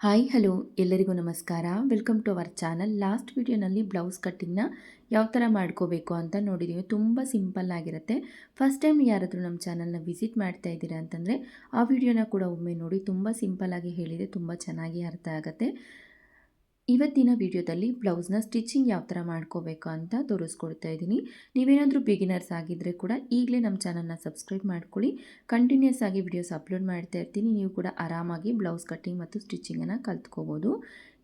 Hi, hello, ಎಲ್ಲರಿಗೂ ನಮಸ್ಕಾರ. Welcome to our channel last ವಿಡಿಯೋನಲ್ಲಿ ಬ್ಲೌಸ್ ಕಟ್ಟಿಂಗ್ನ ಯಾವ ಥರ ಮಾಡ್ಕೋಬೇಕು ಅಂತ ನೋಡಿದ್ದೀವಿ ತುಂಬ ಸಿಂಪಲ್ ಆಗಿರುತ್ತೆ. ಫಸ್ಟ್ ಟೈಮ್ ಯಾರಾದರೂ ನಮ್ಮ ಚಾನಲ್ನ ವಿಸಿಟ್ ಮಾಡ್ತಾ ಇದ್ದೀರಾ ಅಂತಂದರೆ, ಆ ವಿಡಿಯೋನ ಕೂಡ ಒಮ್ಮೆ ನೋಡಿ ತುಂಬ ಸಿಂಪಲ್ಲಾಗಿ ಹೇಳಿದರೆ ತುಂಬ ಚೆನ್ನಾಗಿ ಅರ್ಥ ಆಗುತ್ತೆ. ಇವತ್ತಿನ ವಿಡಿಯೋದಲ್ಲಿ ಬ್ಲೌಸ್ನ ಸ್ಟಿಚಿಂಗ್ ಯಾವ ಥರ ಮಾಡ್ಕೋಬೇಕು ಅಂತ ತೋರಿಸ್ಕೊಡ್ತಾ ಇದ್ದೀನಿ. ನೀವೇನಾದರೂ ಬಿಗಿನರ್ಸ್ ಆಗಿದ್ದರೆ ಕೂಡ ಈಗಲೇ ನಮ್ಮ ಚಾನಲ್ನ ಸಬ್ಸ್ಕ್ರೈಬ್ ಮಾಡ್ಕೊಳ್ಳಿ. ಕಂಟಿನ್ಯೂಸ್ ಆಗಿ ವಿಡಿಯೋಸ್ ಅಪ್ಲೋಡ್ ಮಾಡ್ತಾ ಇರ್ತೀನಿ. ನೀವು ಕೂಡ ಆರಾಮಾಗಿ ಬ್ಲೌಸ್ ಕಟ್ಟಿಂಗ್ ಮತ್ತು ಸ್ಟಿಚಿಂಗನ್ನು ಕಲ್ತ್ಕೋಬೋದು.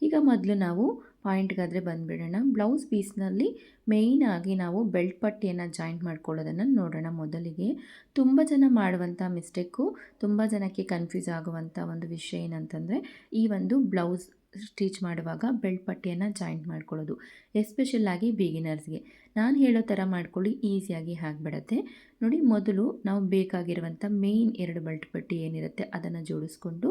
ಈಗ ಮೊದಲು ನಾವು ಪಾಯಿಂಟ್ಗಾದರೆ ಬಂದುಬಿಡೋಣ. ಬ್ಲೌಸ್ ಪೀಸ್ನಲ್ಲಿ ಮೇಯ್ನಾಗಿ ನಾವು ಬೆಲ್ಟ್ ಪಟ್ಟಿಯನ್ನು ಜಾಯಿಂಟ್ ಮಾಡ್ಕೊಳ್ಳೋದನ್ನು ನೋಡೋಣ ಮೊದಲಿಗೆ. ತುಂಬ ಜನ ಮಾಡುವಂಥ ಮಿಸ್ಟೇಕು ತುಂಬ ಜನಕ್ಕೆ ಕನ್ಫ್ಯೂಸ್ ಆಗುವಂಥ ಒಂದು ವಿಷಯ ಏನಂತಂದರೆ ಈ ಒಂದು ಬ್ಲೌಸ್ ಸ್ಟಿಚ್ ಮಾಡುವಾಗ ಬೆಲ್ಟ್ ಪಟ್ಟಿಯನ್ನು ಜಾಯಿಂಟ್ ಮಾಡ್ಕೊಳ್ಳೋದು ಎಸ್ಪೆಷಲ್ಲಾಗಿ ಬಿಗಿನರ್ಸ್ಗೆ ನಾನು ಹೇಳೋ ಥರ ಮಾಡ್ಕೊಳ್ಳಿ ಈಸಿಯಾಗಿ ಆಗಿಬಿಡತ್ತೆ. ನೋಡಿ, ಮೊದಲು ನಾವು ಬೇಕಾಗಿರುವಂಥ ಮೇಯ್ನ್ ಎರಡು ಬಲ್ಟ್ ಪಟ್ಟಿ ಏನಿರುತ್ತೆ ಅದನ್ನು ಜೋಡಿಸ್ಕೊಂಡು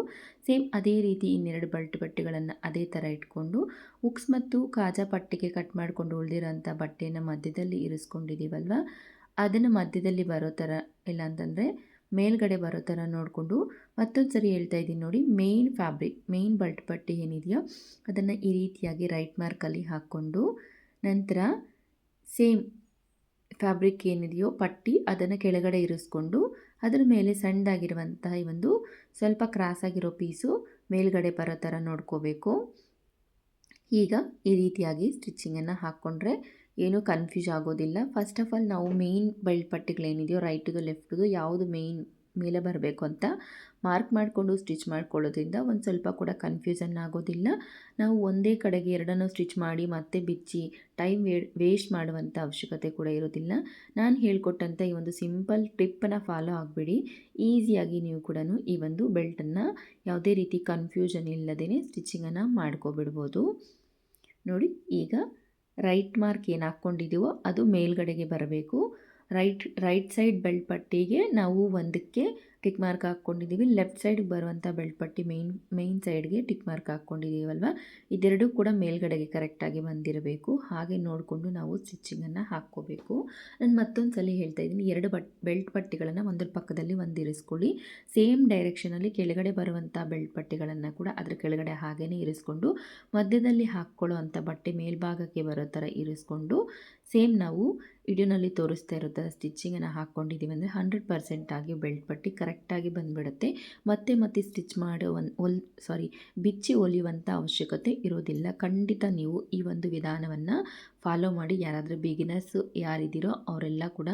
ಸೇಮ್ ಅದೇ ರೀತಿ ಇನ್ನೆರಡು ಬಲ್ಟ್ ಪಟ್ಟಿಗಳನ್ನು ಅದೇ ಥರ ಇಟ್ಕೊಂಡು, ಉಕ್ಸ್ ಮತ್ತು ಕಾಜಾ ಪಟ್ಟಿಗೆ ಕಟ್ ಮಾಡಿಕೊಂಡು ಉಳಿದಿರೋಂಥ ಬಟ್ಟೆಯನ್ನು ಮಧ್ಯದಲ್ಲಿ ಇರಿಸ್ಕೊಂಡಿದ್ದೀವಲ್ವ ಅದನ್ನು ಮಧ್ಯದಲ್ಲಿ ಬರೋ ಥರ ಇಲ್ಲ ಅಂತಂದರೆ ಮೇಲ್ಗಡೆ ಬರೋ ಥರ ನೋಡಿಕೊಂಡು ಮತ್ತೊಂದು ಸರಿ ಹೇಳ್ತಾ ಇದ್ದೀನಿ ನೋಡಿ ಮೇಯ್ನ್ ಫ್ಯಾಬ್ರಿಕ್ ಮೇಯ್ನ್ ಬಲ್ಟ್ ಪಟ್ಟಿ ಏನಿದೆಯೋ ಅದನ್ನು ಈ ರೀತಿಯಾಗಿ ರೈಟ್ ಮಾರ್ಕಲ್ಲಿ ಹಾಕ್ಕೊಂಡು ನಂತರ ಸೇಮ್ ಫ್ಯಾಬ್ರಿಕ್ ಏನಿದೆಯೋ ಪಟ್ಟಿ ಅದನ್ನು ಕೆಳಗಡೆ ಇರಿಸ್ಕೊಂಡು ಅದರ ಮೇಲೆ ಸಣ್ಣದಾಗಿರುವಂತಹ ಈ ಒಂದು ಸ್ವಲ್ಪ ಕ್ರಾಸ್ ಆಗಿರೋ ಪೀಸು ಮೇಲ್ಗಡೆ ಬರೋ ಥರ ನೋಡ್ಕೋಬೇಕು. ಈಗ ಈ ರೀತಿಯಾಗಿ ಸ್ಟಿಚ್ಚಿಂಗನ್ನು ಹಾಕ್ಕೊಂಡ್ರೆ ಏನೂ ಕನ್ಫ್ಯೂಸ್ ಆಗೋದಿಲ್ಲ. ಫಸ್ಟ್ ಆಫ್ ಆಲ್ ನಾವು ಮೇಯ್ನ್ ಬೆಲ್ಟ್ ಪಟ್ಟಿಗಳೇನಿದೆಯೋ ರೈಟುದು ಲೆಫ್ಟುದು ಯಾವುದು ಮೇಯ್ನ್ ಮೇಲೆ ಬರಬೇಕು ಅಂತ ಮಾರ್ಕ್ ಮಾಡಿಕೊಂಡು ಸ್ಟಿಚ್ ಮಾಡ್ಕೊಳ್ಳೋದ್ರಿಂದ ಒಂದು ಸ್ವಲ್ಪ ಕೂಡ ಕನ್ಫ್ಯೂಸನ್ ಆಗೋದಿಲ್ಲ. ನಾವು ಒಂದೇ ಕಡೆಗೆ ಎರಡನ್ನೂ ಸ್ಟಿಚ್ ಮಾಡಿ ಮತ್ತೆ ಬಿಚ್ಚಿ ಟೈಮ್ ವೇ ವೇಸ್ಟ್ ಮಾಡುವಂಥ ಅವಶ್ಯಕತೆ ಕೂಡ ಇರೋದಿಲ್ಲ. ನಾನು ಹೇಳ್ಕೊಟ್ಟಂಥ ಈ ಒಂದು ಸಿಂಪಲ್ ಟ್ರಿಪ್ಪನ್ನು ಫಾಲೋ ಆಗಿಬಿಡಿ. ಈಸಿಯಾಗಿ ನೀವು ಕೂಡ ಈ ಒಂದು ಬೆಲ್ಟನ್ನು ಯಾವುದೇ ರೀತಿ ಕನ್ಫ್ಯೂಷನ್ ಇಲ್ಲದೇ ಸ್ಟಿಚಿಂಗನ್ನು ಮಾಡ್ಕೊಬಿಡ್ಬೋದು. ನೋಡಿ, ಈಗ ರೈಟ್ ಮಾರ್ಕ್ ಏನು ಹಾಕ್ಕೊಂಡಿದ್ದೀವೋ ಅದು ಮೇಲ್ಗಡೆಗೆ ಬರಬೇಕು. ರೈಟ್ ರೈಟ್ ಸೈಡ್ ಬೆಲ್ಟ್ ಪಟ್ಟಿಗೆ ನಾವು ಒಂದಕ್ಕೆ ಟಿಕ್ ಮಾರ್ಕ್ ಹಾಕ್ಕೊಂಡಿದ್ದೀವಿ. ಲೆಫ್ಟ್ ಸೈಡ್ಗೆ ಬರುವಂಥ ಬೆಲ್ಟ್ ಪಟ್ಟಿ ಮೇಯ್ನ್ ಮೇಯ್ನ್ ಸೈಡ್ಗೆ ಟಿಕ್ ಮಾರ್ಕ್ ಹಾಕ್ಕೊಂಡಿದ್ದೀವಲ್ವ? ಇದೆರಡೂ ಕೂಡ ಮೇಲ್ಗಡೆಗೆ ಕರೆಕ್ಟಾಗಿ ಬಂದಿರಬೇಕು. ಹಾಗೆ ನೋಡಿಕೊಂಡು ನಾವು ಸ್ಟಿಚ್ಚಿಂಗನ್ನು ಹಾಕ್ಕೋಬೇಕು. ನಾನು ಮತ್ತೊಂದು ಸಲ ಹೇಳ್ತಾ ಇದ್ದೀನಿ, ಎರಡು ಬಟ್, ಬೆಲ್ಟ್ ಪಟ್ಟಿಗಳನ್ನು ಒಂದರ ಪಕ್ಕದಲ್ಲಿ ಒಂದಿರಿಸ್ಕೊಳ್ಳಿ. ಸೇಮ್ ಡೈರೆಕ್ಷನಲ್ಲಿ ಕೆಳಗಡೆ ಬರುವಂಥ ಬೆಲ್ಟ್ ಪಟ್ಟಿಗಳನ್ನು ಕೂಡ ಅದರ ಕೆಳಗಡೆ ಹಾಗೇ ಇರಿಸ್ಕೊಂಡು, ಮಧ್ಯದಲ್ಲಿ ಹಾಕ್ಕೊಳ್ಳೋ ಅಂಥ ಬಟ್ಟೆ ಮೇಲ್ಭಾಗಕ್ಕೆ ಬರೋ ಥರ ಇರಿಸ್ಕೊಂಡು, ಸೇಮ್ ನಾವು ವಿಡಿಯೋನಲ್ಲಿ ತೋರಿಸ್ತಾ ಇರೋ ಥರ ಸ್ಟಿಚ್ಚಿಂಗನ್ನು ಹಾಕ್ಕೊಂಡಿದ್ದೀವಿ ಅಂದರೆ ಹಂಡ್ರೆಡ್ ಪರ್ಸೆಂಟಾಗಿ ಬೆಲ್ಟ್ ಪಟ್ಟಿ ಕರೆಕ್ಟಾಗಿ ಬಂದುಬಿಡುತ್ತೆ. ಮತ್ತೆ ಮತ್ತೆ ಸ್ಟಿಚ್ ಮಾಡೋ ಒಂದು ಒಲ್, ಸಾರಿ, ಬಿಚ್ಚಿ ಹೊಲಿಯುವಂಥ ಅವಶ್ಯಕತೆ ಇರೋದಿಲ್ಲ. ಖಂಡಿತ ನೀವು ಈ ಒಂದು ವಿಧಾನವನ್ನು ಫಾಲೋ ಮಾಡಿ. ಯಾರಾದರೂ ಬಿಗಿನರ್ಸ್ ಯಾರಿದ್ದೀರೋ ಅವರೆಲ್ಲ ಕೂಡ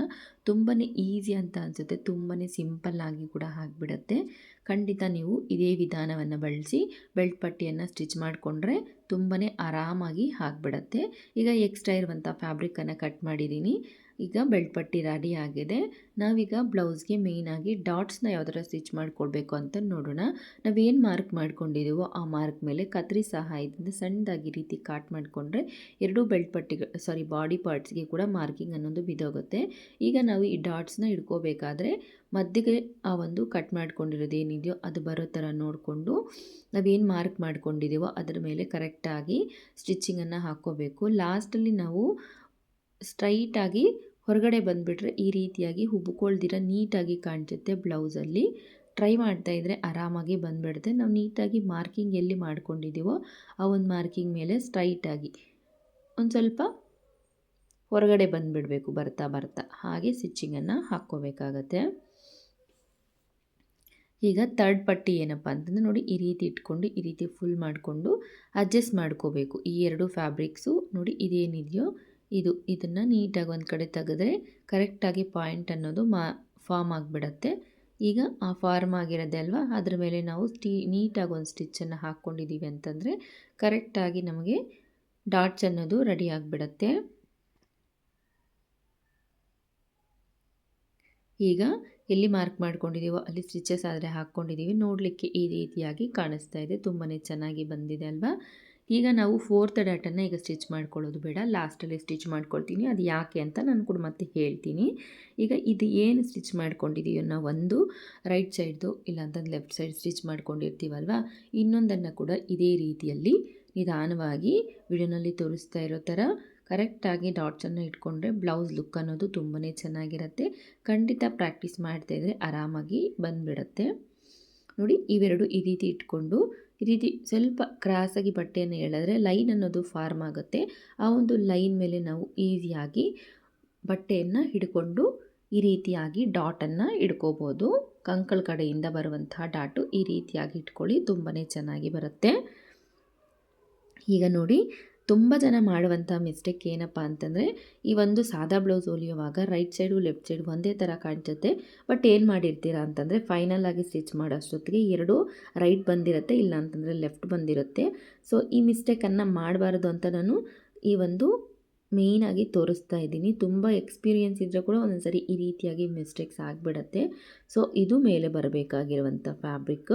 ತುಂಬಾ ಈಸಿ ಅಂತ ಅನಿಸುತ್ತೆ. ತುಂಬಾ ಸಿಂಪಲ್ಲಾಗಿ ಕೂಡ ಆಗಿಬಿಡುತ್ತೆ. ಖಂಡಿತ ನೀವು ಇದೇ ವಿಧಾನವನ್ನು ಬಳಸಿ ಬೆಲ್ಟ್ ಪಟ್ಟಿಯನ್ನು ಸ್ಟಿಚ್ ಮಾಡಿಕೊಂಡ್ರೆ ತುಂಬಾ ಆರಾಮಾಗಿ ಆಗಿಬಿಡತ್ತೆ. ಈಗ ಎಕ್ಸ್ಟ್ರಾ ಇರುವಂಥ ಫ್ಯಾಬ್ರಿಕನ್ನು ಕಟ್ ಮಾಡಿದ್ದೀನಿ. ಈಗ ಬೆಲ್ಟ್ ಪಟ್ಟಿ ರೆಡಿ ಆಗಿದೆ. ನಾವೀಗ ಬ್ಲೌಸ್ಗೆ ಮೇಯ್ನಾಗಿ ಡಾಟ್ಸ್ನ ಯಾವ್ದಾರ ಸ್ಟಿಚ್ ಮಾಡಿಕೊಡ್ಬೇಕು ಅಂತ ನೋಡೋಣ. ನಾವೇನು ಮಾರ್ಕ್ ಮಾಡ್ಕೊಂಡಿದ್ದೀವೋ ಆ ಮಾರ್ಕ್ ಮೇಲೆ ಕತ್ರಿ ಸಹಾಯದಿಂದ ಸಣ್ಣದಾಗಿ ರೀತಿ ಕಾಟ್ ಮಾಡಿಕೊಂಡ್ರೆ ಎರಡೂ ಬೆಲ್ಟ್ ಪಟ್ಟಿ ಸಾರಿ ಬಾಡಿ ಪಾರ್ಟ್ಸ್ಗೆ ಕೂಡ ಮಾರ್ಕಿಂಗ್ ಅನ್ನೋದು ಬಿದೋಗುತ್ತೆ. ಈಗ ನಾವು ಈ ಡಾಟ್ಸ್ನ ಇಟ್ಕೋಬೇಕಾದ್ರೆ ಮಧ್ಯಗೆ ಆ ಒಂದು ಕಟ್ ಮಾಡ್ಕೊಂಡಿರೋದು ಏನಿದೆಯೋ ಅದು ಬರೋ ಥರ ನೋಡಿಕೊಂಡು ನಾವೇನು ಮಾರ್ಕ್ ಮಾಡ್ಕೊಂಡಿದ್ದೀವೋ ಅದರ ಮೇಲೆ ಕರೆಕ್ಟಾಗಿ ಸ್ಟಿಚ್ಚಿಂಗನ್ನು ಹಾಕ್ಕೋಬೇಕು. ಲಾಸ್ಟಲ್ಲಿ ನಾವು ಸ್ಟ್ರೈಟಾಗಿ ಹೊರಗಡೆ ಬಂದುಬಿಟ್ರೆ ಈ ರೀತಿಯಾಗಿ ಹುಬ್ಕೊಳ್ದಿರ ನೀಟಾಗಿ ಕಾಣಿಸುತ್ತೆ ಬ್ಲೌಸಲ್ಲಿ. ಟ್ರೈ ಮಾಡ್ತಾ ಇದ್ದರೆ ಆರಾಮಾಗಿ ಬಂದುಬಿಡುತ್ತೆ. ನಾವು ನೀಟಾಗಿ ಮಾರ್ಕಿಂಗ್ ಎಲ್ಲಿ ಮಾಡ್ಕೊಂಡಿದ್ದೀವೋ ಆ ಒಂದು ಮಾರ್ಕಿಂಗ್ ಮೇಲೆ ಸ್ಟ್ರೈಟಾಗಿ ಒಂದು ಸ್ವಲ್ಪ ಹೊರಗಡೆ ಬಂದುಬಿಡಬೇಕು ಬರ್ತಾ ಬರ್ತಾ. ಹಾಗೆ ಸ್ಟಿಚ್ಚಿಂಗನ್ನು ಹಾಕ್ಕೋಬೇಕಾಗತ್ತೆ. ಈಗ ತರ್ಡ್ ಪಟ್ಟಿ ಏನಪ್ಪ ಅಂತಂದರೆ ನೋಡಿ ಈ ರೀತಿ ಇಟ್ಕೊಂಡು, ಈ ರೀತಿ ಫುಲ್ ಮಾಡಿಕೊಂಡು ಅಡ್ಜಸ್ಟ್ ಮಾಡ್ಕೋಬೇಕು. ಈ ಎರಡು ಫ್ಯಾಬ್ರಿಕ್ಸು ನೋಡಿ ಇದೇನಿದೆಯೋ ಇದು, ಇದನ್ನು ನೀಟಾಗಿ ಒಂದು ಕಡೆ ತೆಗೆದ್ರೆ ಕರೆಕ್ಟಾಗಿ ಪಾಯಿಂಟ್ ಅನ್ನೋದು ಮಾ ಫಾರ್ಮ್ ಆಗಿಬಿಡತ್ತೆ. ಈಗ ಆ ಫಾರ್ಮ್ ಆಗಿರೋದೆ ಅಲ್ವಾ? ಅದ್ರ ಮೇಲೆ ನಾವು ಸ್ಟೀ, ನೀಟಾಗಿ ಒಂದು ಸ್ಟಿಚ್ಚನ್ನು ಹಾಕ್ಕೊಂಡಿದ್ದೀವಿ ಅಂತಂದರೆ ಕರೆಕ್ಟಾಗಿ ನಮಗೆ ಡಾಟ್ಸ್ ಅನ್ನೋದು ರೆಡಿ ಆಗಿಬಿಡತ್ತೆ. ಈಗ ಎಲ್ಲಿ ಮಾರ್ಕ್ ಮಾಡ್ಕೊಂಡಿದ್ದೀವೋ ಅಲ್ಲಿ ಸ್ಟಿಚಸ್ ಆದರೆ ಹಾಕ್ಕೊಂಡಿದ್ದೀವಿ ನೋಡಲಿಕ್ಕೆ ಈ ರೀತಿಯಾಗಿ ಕಾಣಿಸ್ತಾ ಇದೆ. ತುಂಬಾ ಚೆನ್ನಾಗಿ ಬಂದಿದೆ ಅಲ್ವಾ? ಈಗ ನಾವು ಫೋರ್ತ್ ಡಾಟನ್ನು ಈಗ ಸ್ಟಿಚ್ ಮಾಡ್ಕೊಳ್ಳೋದು ಬೇಡ ಲಾಸ್ಟಲ್ಲಿ ಸ್ಟಿಚ್ ಮಾಡ್ಕೊಳ್ತೀನಿ, ಅದು ಯಾಕೆ ಅಂತ ನಾನು ಕೂಡ ಮತ್ತೆ ಹೇಳ್ತೀನಿ. ಈಗ ಇದು ಏನು ಸ್ಟಿಚ್ ಮಾಡ್ಕೊಂಡಿದ್ದೀಯೋ ನಾವು ಒಂದು ರೈಟ್ ಸೈಡ್ದು ಇಲ್ಲಾಂತಂದು ಲೆಫ್ಟ್ ಸೈಡ್ ಸ್ಟಿಚ್ ಮಾಡ್ಕೊಂಡಿರ್ತೀವಲ್ವ, ಇನ್ನೊಂದನ್ನು ಕೂಡ ಇದೇ ರೀತಿಯಲ್ಲಿ ನಿಧಾನವಾಗಿ ವಿಡಿಯೋನಲ್ಲಿ ತೋರಿಸ್ತಾ ಇರೋ ಥರ ಕರೆಕ್ಟಾಗಿ ಡಾಟ್ಸನ್ನು ಇಟ್ಕೊಂಡ್ರೆ ಬ್ಲೌಸ್ ಲುಕ್ ಅನ್ನೋದು ತುಂಬಾ ಚೆನ್ನಾಗಿರುತ್ತೆ. ಖಂಡಿತ ಪ್ರಾಕ್ಟೀಸ್ ಮಾಡ್ತಾಯಿದ್ರೆ ಆರಾಮಾಗಿ ಬಂದುಬಿಡತ್ತೆ. ನೋಡಿ ಇವೆರಡು ಈ ರೀತಿ ಇಟ್ಕೊಂಡು ಈ ರೀತಿ ಸ್ವಲ್ಪ ಕ್ರಾಸಾಗಿ ಬಟ್ಟೆಯನ್ನು ಎಳೆದ್ರೆ ಲೈನ್ ಅನ್ನೋದು ಫಾರ್ಮ್ ಆಗುತ್ತೆ. ಆ ಒಂದು ಲೈನ್ ಮೇಲೆ ನಾವು ಈಸಿಯಾಗಿ ಬಟ್ಟೆಯನ್ನು ಹಿಡ್ಕೊಂಡು ಈ ರೀತಿಯಾಗಿ ಡಾಟನ್ನು ಇಡ್ಕೋಬೋದು ಕಂಕಳ ಕಡೆಯಿಂದ ಬರುವಂತಹ ಡಾಟು ಈ ರೀತಿಯಾಗಿ ಇಟ್ಕೊಳ್ಳಿ ತುಂಬಾ ಚೆನ್ನಾಗಿ ಬರುತ್ತೆ. ಈಗ ನೋಡಿ ತುಂಬ ಜನ ಮಾಡುವಂಥ ಮಿಸ್ಟೇಕ್ ಏನಪ್ಪ ಅಂತಂದರೆ, ಈ ಒಂದು ಸಾದಾ ಬ್ಲೌಸ್ ಹೊಲಿಯುವಾಗ ರೈಟ್ ಸೈಡು ಲೆಫ್ಟ್ ಸೈಡ್ ಒಂದೇ ಥರ ಕಾಣಿಸುತ್ತೆ. ಬಟ್ ಏನು ಮಾಡಿರ್ತೀರಾ ಅಂತಂದರೆ ಫೈನಲ್ ಆಗಿ ಸ್ಟಿಚ್ ಮಾಡೋಷ್ಟೊತ್ತಿಗೆ ಎರಡು ರೈಟ್ ಬಂದಿರುತ್ತೆ ಇಲ್ಲ ಅಂತಂದರೆ ಲೆಫ್ಟ್ ಬಂದಿರುತ್ತೆ. ಸೊ ಈ ಮಿಸ್ಟೇಕನ್ನು ಮಾಡಬಾರ್ದು ಅಂತ ನಾನು ಈ ಒಂದು ಮೇಯ್ನಾಗಿ ತೋರಿಸ್ತಾ ಇದ್ದೀನಿ. ತುಂಬ ಎಕ್ಸ್ಪೀರಿಯೆನ್ಸ್ ಇದ್ದರೆ ಕೂಡ ಒಂದೊಂದು ಸರಿ ಈ ರೀತಿಯಾಗಿ ಮಿಸ್ಟೇಕ್ಸ್ ಆಗಿಬಿಡತ್ತೆ. ಸೊ, ಇದು ಮೇಲೆ ಬರಬೇಕಾಗಿರುವಂಥ ಫ್ಯಾಬ್ರಿಕ್.